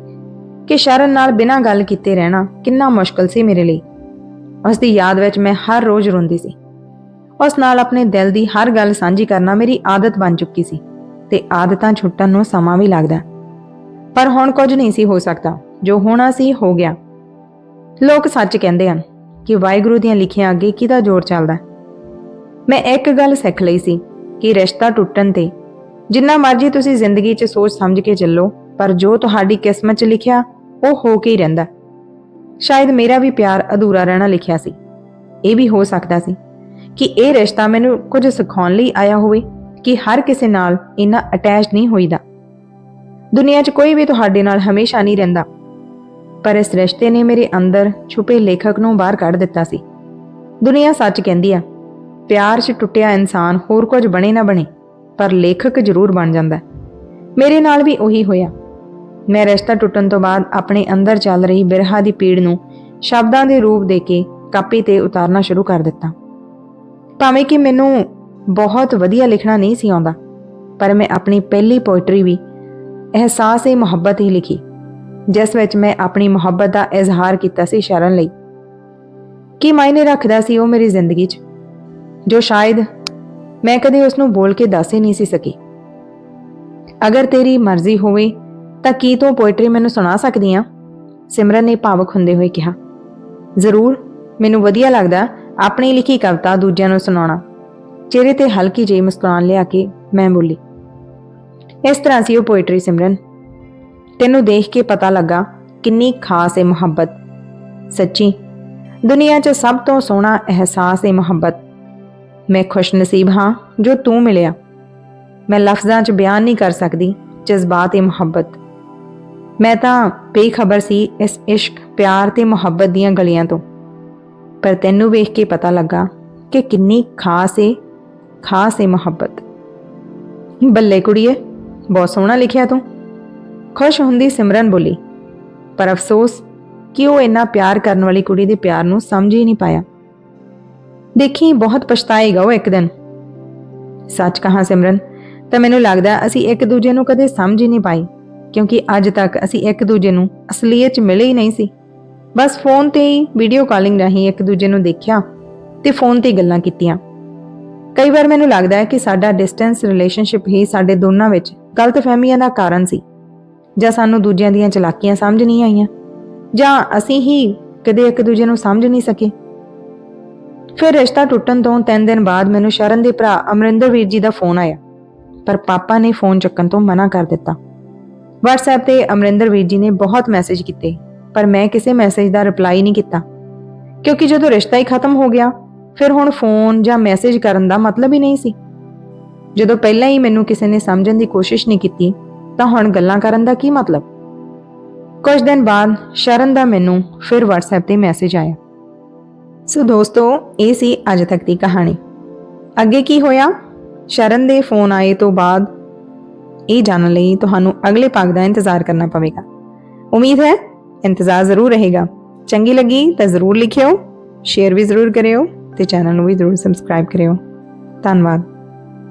ਕਿ ਸ਼ਰਨ ਨਾਲ ਬਿਨਾਂ ਗੱਲ ਕੀਤੇ ਰਹਿਣਾ ਕਿੰਨਾ ਮੁਸ਼ਕਲ ਸੀ ਮੇਰੇ ਲਈ। ਉਸ ਦੀ ਯਾਦ ਵਿੱਚ ਮੈਂ ਹਰ ਰੋਜ਼ ਰੋਂਦੀ ਸੀ। ਉਸ ਨਾਲ ਆਪਣੇ ਦਿਲ ਦੀ ਹਰ ਗੱਲ ਸਾਂਝੀ ਕਰਨਾ ਮੇਰੀ ਆਦਤ ਬਣ ਚੁੱਕੀ ਸੀ ਤੇ ਆਦਤਾਂ ਛੁੱਟਣ ਨੂੰ ਸਮਾਂ ਵੀ ਲੱਗਦਾ। ਪਰ ਹੁਣ ਕੁਝ ਨਹੀਂ ਸੀ ਹੋ ਸਕਦਾ, ਜੋ ਹੋਣਾ ਸੀ ਹੋ ਗਿਆ। ਲੋਕ ਸੱਚ ਕਹਿੰਦੇ ਹਨ ਕਿ ਵਾਹਿਗੁਰੂ ਦੀਆਂ ਲਿਖੀਆਂ ਅੱਗੇ ਕਿਹਦਾ ਜ਼ੋਰ ਚੱਲਦਾ? ਮੈਂ ਇੱਕ ਗੱਲ ਸਿੱਖ ਲਈ ਸੀ ਕਿ ਰਿਸ਼ਤਾ ਟੁੱਟਣ ਤੇ ਜਿੰਨਾ ਮਰਜ਼ੀ ਤੁਸੀਂ ਜ਼ਿੰਦਗੀ 'ਚ ਸੋਚ ਸਮਝ ਕੇ ਚੱਲੋ ਪਰ ਜੋ ਤੁਹਾਡੀ ਕਿਸਮਤ 'ਚ ਲਿਖਿਆ, ਉਹ ਹੋ ਕੇ ਹੀ ਰਹਿੰਦਾ। ਸ਼ਾਇਦ ਮੇਰਾ ਵੀ ਪਿਆਰ ਅਧੂਰਾ ਰਹਿਣਾ ਲਿਖਿਆ ਸੀ। ਇਹ ਵੀ ਹੋ ਸਕਦਾ ਸੀ ਕਿ ਇਹ ਰਿਸ਼ਤਾ ਮੈਨੂੰ ਕੁਝ ਸਿਖਾਉਣ ਲਈ ਆਇਆ ਹੋਵੇ ਕਿ ਹਰ ਕਿਸੇ ਨਾਲ ਇੰਨਾ ਅਟੈਚ ਨਹੀਂ ਹੋਈਦਾ। ਦੁਨੀਆ 'ਚ ਕੋਈ ਵੀ ਤੁਹਾਡੇ ਨਾਲ ਹਮੇਸ਼ਾ ਨਹੀਂ ਰਹਿੰਦਾ। ਪਰ ਇਸ ਰਿਸ਼ਤੇ ਨੇ ਮੇਰੇ ਅੰਦਰ ਛੁਪੇ ਲੇਖਕ ਨੂੰ ਬਾਹਰ ਕੱਢ ਦਿੱਤਾ ਸੀ। ਦੁਨੀਆ ਸੱਚ ਕਹਿੰਦੀ ਆ, ਪਿਆਰ 'ਚ ਟੁੱਟਿਆ ਇਨਸਾਨ ਹੋਰ ਕੁਝ ਬਣੇ ਨਾ ਬਣੇ, ਪਰ ਲੇਖਕ ਜ਼ਰੂਰ ਬਣ ਜਾਂਦਾ। ਮੇਰੇ ਨਾਲ ਵੀ ਉਹੀ ਹੋਇਆ। ਮੈਂ ਰਿਸ਼ਤਾ ਟੁੱਟਣ ਤੋਂ ਬਾਅਦ ਆਪਣੇ ਅੰਦਰ ਚੱਲ ਰਹੀ ਬਿਰਹਾ ਦੀ ਪੀੜ ਨੂੰ ਸ਼ਬਦਾਂ ਦੇ ਰੂਪ ਦੇ ਕੇ ਕਾਪੀ ਤੇ ਉਤਾਰਨਾ ਸ਼ੁਰੂ ਕਰ ਦਿੱਤਾ। ਭਾਵੇਂ ਕਿ ਮੈਨੂੰ ਬਹੁਤ ਵਧੀਆ ਲਿਖਣਾ ਨਹੀਂ ਸੀ ਆਉਂਦਾ, ਪਰ ਮੈਂ ਆਪਣੀ ਪਹਿਲੀ ਪੋਇਟਰੀ ਵੀ ਅਹਿਸਾਸ-ਏ ਮੁਹੱਬਤ ਹੀ ਲਿਖੀ, ਜਿਸ ਵਿੱਚ ਮੈਂ ਆਪਣੀ ਮੁਹੱਬਤ ਦਾ ਇਜ਼ਹਾਰ ਕੀਤਾ ਸੀ ਸ਼ਰਨ ਲਈ। ਕੀ ਮਾਇਨੇ ਰੱਖਦਾ ਸੀ ਉਹ ਮੇਰੀ ਜ਼ਿੰਦਗੀ 'ਚ, ਜੋ ਸ਼ਾਇਦ ਮੈਂ ਕਦੇ ਉਸ ਨੂੰ ਬੋਲ ਕੇ ਦੱਸ ਹੀ ਨਹੀਂ ਸੀ ਸਕੀ। ਅਗਰ ਤੇਰੀ ਮਰਜ਼ੀ ਹੋਵੇ ਤਾਂ ਕੀ ਤੂੰ ਪੋਇਟਰੀ ਮੈਨੂੰ ਸੁਣਾ ਸਕਦੀ ਆ? ਸਿਮਰਨ ਨੇ ਭਾਵਕ ਹੁੰਦੇ ਹੋਏ ਕਿਹਾ, ਜ਼ਰੂਰ, ਮੈਨੂੰ ਵਧੀਆ ਲੱਗਦਾ ਆਪਣੀ ਲਿਖੀ ਕਵਿਤਾ ਦੂਜਿਆਂ ਨੂੰ ਸੁਣਾਉਣਾ। ਚਿਹਰੇ ਤੇ ਹਲਕੀ ਜਿਹੀ ਮੁਸਕਰਾਨ ਲਿਆ ਕੇ ਮੈਂ ਬੋਲੀ, ਇਸ ਤਰ੍ਹਾਂ ਸੀ ਉਹ ਪੋਇਟਰੀ ਸਿਮਰਨ। ਤੈਨੂੰ ਦੇਖ ਕੇ ਪਤਾ ਲੱਗਾ ਕਿੰਨੀ ਖਾਸ ਹੈ ਮੁਹੱਬਤ। ਸੱਚੀ, ਦੁਨੀਆ 'ਚ ਸਭ ਤੋਂ ਸੋਹਣਾ ਅਹਿਸਾਸ ਹੈ ਮੁਹੱਬਤ। ਮੈਂ ਖੁਸ਼ਨਸੀਬ ਹਾਂ ਜੋ ਤੂੰ ਮਿਲਿਆ। ਮੈਂ ਲਫ਼ਜ਼ਾਂ 'ਚ ਬਿਆਨ ਨਹੀਂ ਕਰ ਸਕਦੀ ਜਜ਼ਬਾਤ-ਏ ਮੁਹੱਬਤ। ਮੈਂ ਤਾਂ ਬੇਖਬਰ ਸੀ ਇਸ ਇਸ਼ਕ, ਪਿਆਰ ਤੇ ਮੁਹੱਬਤ ਦੀਆਂ ਗਲੀਆਂ ਤੋਂ। ਪਰ ਤੈਨੂੰ ਵੇਖ ਕੇ ਪਤਾ ਲੱਗਾ ਕਿ ਕਿੰਨੀ ਖਾਸ ਏ ਖਾਸ ਏ ਮੁਹੱਬਤ। ਬੱਲੇ ਕੁੜੀਏ, ਬਹੁਤ ਸੋਹਣਾ ਲਿਖਿਆ ਤੂੰ। ਖੁਸ਼ ਹੁੰਦੀ ਸਿਮਰਨ ਬੋਲੀ, ਪਰ ਅਫਸੋਸ ਕਿ ਉਹ ਇੰਨਾ ਪਿਆਰ ਕਰਨ ਵਾਲੀ ਕੁੜੀ ਦੇ ਪਿਆਰ ਨੂੰ ਸਮਝ ਹੀ ਨਹੀਂ ਪਾਇਆ। ਦੇਖੀ ਬਹੁਤ ਪਛਤਾਏਗਾ ਉਹ ਇੱਕ ਦਿਨ। ਸੱਚ ਕਹਾਂ ਸਿਮਰਨ, ਤਾਂ ਮੈਨੂੰ ਲੱਗਦਾ ਅਸੀਂ ਇੱਕ ਦੂਜੇ ਨੂੰ ਕਦੇ ਸਮਝ ਹੀ ਨਹੀਂ ਪਾਈ। ਕਿਉਂਕਿ ਅੱਜ ਤੱਕ ਅਸੀਂ ਇੱਕ ਦੂਜੇ ਨੂੰ ਅਸਲੀਅਤ 'ਚ ਮਿਲੇ ਹੀ ਨਹੀਂ ਸੀ। ਬਸ ਫੋਨ ਤੇ ਹੀ ਵੀਡੀਓ ਕਾਲਿੰਗ ਰਾਹੀਂ ਇੱਕ ਦੂਜੇ ਨੂੰ ਦੇਖਿਆ ਤੇ ਫੋਨ ਤੇ ਗੱਲਾਂ ਕੀਤੀਆਂ। ਕਈ ਵਾਰ ਮੈਨੂੰ ਲੱਗਦਾ ਹੈ ਕਿ ਸਾਡਾ ਡਿਸਟੈਂਸ ਰਿਲੇਸ਼ਨਸ਼ਿਪ ਹੀ ਸਾਡੇ ਦੋਨਾਂ ਵਿੱਚ ਗਲਤਫਹਿਮੀਆਂ ਦਾ ਕਾਰਨ ਸੀ, ਜਾਂ ਸਾਨੂੰ ਦੂਜਿਆਂ ਦੀਆਂ ਚਲਾਕੀਆਂ ਸਮਝ ਨਹੀਂ ਆਈਆਂ, ਜਾਂ ਅਸੀਂ ਹੀ ਕਦੇ ਇੱਕ ਦੂਜੇ ਨੂੰ ਸਮਝ ਨਹੀਂ ਸਕੇ। ਫਿਰ ਰਿਸ਼ਤਾ ਟੁੱਟਣ ਤੋਂ 3 ਦਿਨ ਬਾਅਦ ਮੈਨੂੰ ਸ਼ਰਨ ਦੇ ਭਰਾ ਅਮਰਿੰਦਰ ਵੀਰ ਜੀ ਦਾ ਫੋਨ ਆਇਆ, ਪਰ ਪਾਪਾ ਨੇ ਫੋਨ ਚੱਕਣ ਤੋਂ ਮਨਾ ਕਰ ਦਿੱਤਾ। WhatsApp ਤੇ ਅਮਰਿੰਦਰ ਵੀਰ ਜੀ ਨੇ ਬਹੁਤ ਮੈਸੇਜ ਕੀਤੇ, ਪਰ ਮੈਂ ਕਿਸੇ ਮੈਸੇਜ ਦਾ ਰਿਪਲਾਈ ਨਹੀਂ ਕੀਤਾ। ਕਿਉਂਕਿ ਜਦੋਂ ਰਿਸ਼ਤਾ ਹੀ ਖਤਮ ਹੋ ਗਿਆ, ਫਿਰ ਹੁਣ ਫੋਨ ਜਾਂ ਮੈਸੇਜ ਕਰਨ ਦਾ ਮਤਲਬ ਹੀ ਨਹੀਂ ਸੀ। ਜਦੋਂ ਪਹਿਲਾਂ ਹੀ ਮੈਨੂੰ ਕਿਸੇ ਨੇ ਸਮਝਣ ਦੀ ਕੋਸ਼ਿਸ਼ ਨਹੀਂ ਕੀਤੀ, ਤਾਂ ਹੁਣ ਗੱਲਾਂ ਕਰਨ ਦਾ ਕੀ ਮਤਲਬ? ਕੁਝ ਦਿਨ ਬਾਅਦ ਸ਼ਰਨ ਦਾ ਮੈਨੂੰ ਫਿਰ WhatsApp ਤੇ ਮੈਸੇਜ ਆਇਆ। ਸੋ ਦੋਸਤੋ, ਇਹ ਸੀ ਅੱਜ ਤੱਕ ਦੀ ਕਹਾਣੀ। ਅੱਗੇ ਕੀ ਹੋਇਆ? ਸ਼ਰਨ ਦੇ ਫੋਨ ਆਏ ਤੋਂ ਬਾਅਦ ਇਹ ਜਾਣਨ ਲਈ ਤੁਹਾਨੂੰ ਅਗਲੇ ਭਾਗ ਦਾ ਇੰਤਜ਼ਾਰ ਕਰਨਾ ਪਵੇਗਾ। ਉਮੀਦ ਹੈ ਇੰਤਜ਼ਾਰ ਜ਼ਰੂਰ ਰਹੇਗਾ। ਚੰਗੀ ਲੱਗੀ ਤਾਂ ਜ਼ਰੂਰ ਲਿਖਿਓ, ਸ਼ੇਅਰ ਵੀ ਜ਼ਰੂਰ ਕਰਿਓ ਤੇ ਚੈਨਲ ਨੂੰ ਵੀ ਜ਼ਰੂਰ ਸਬਸਕ੍ਰਾਈਬ ਕਰਿਓ। ਧੰਨਵਾਦ।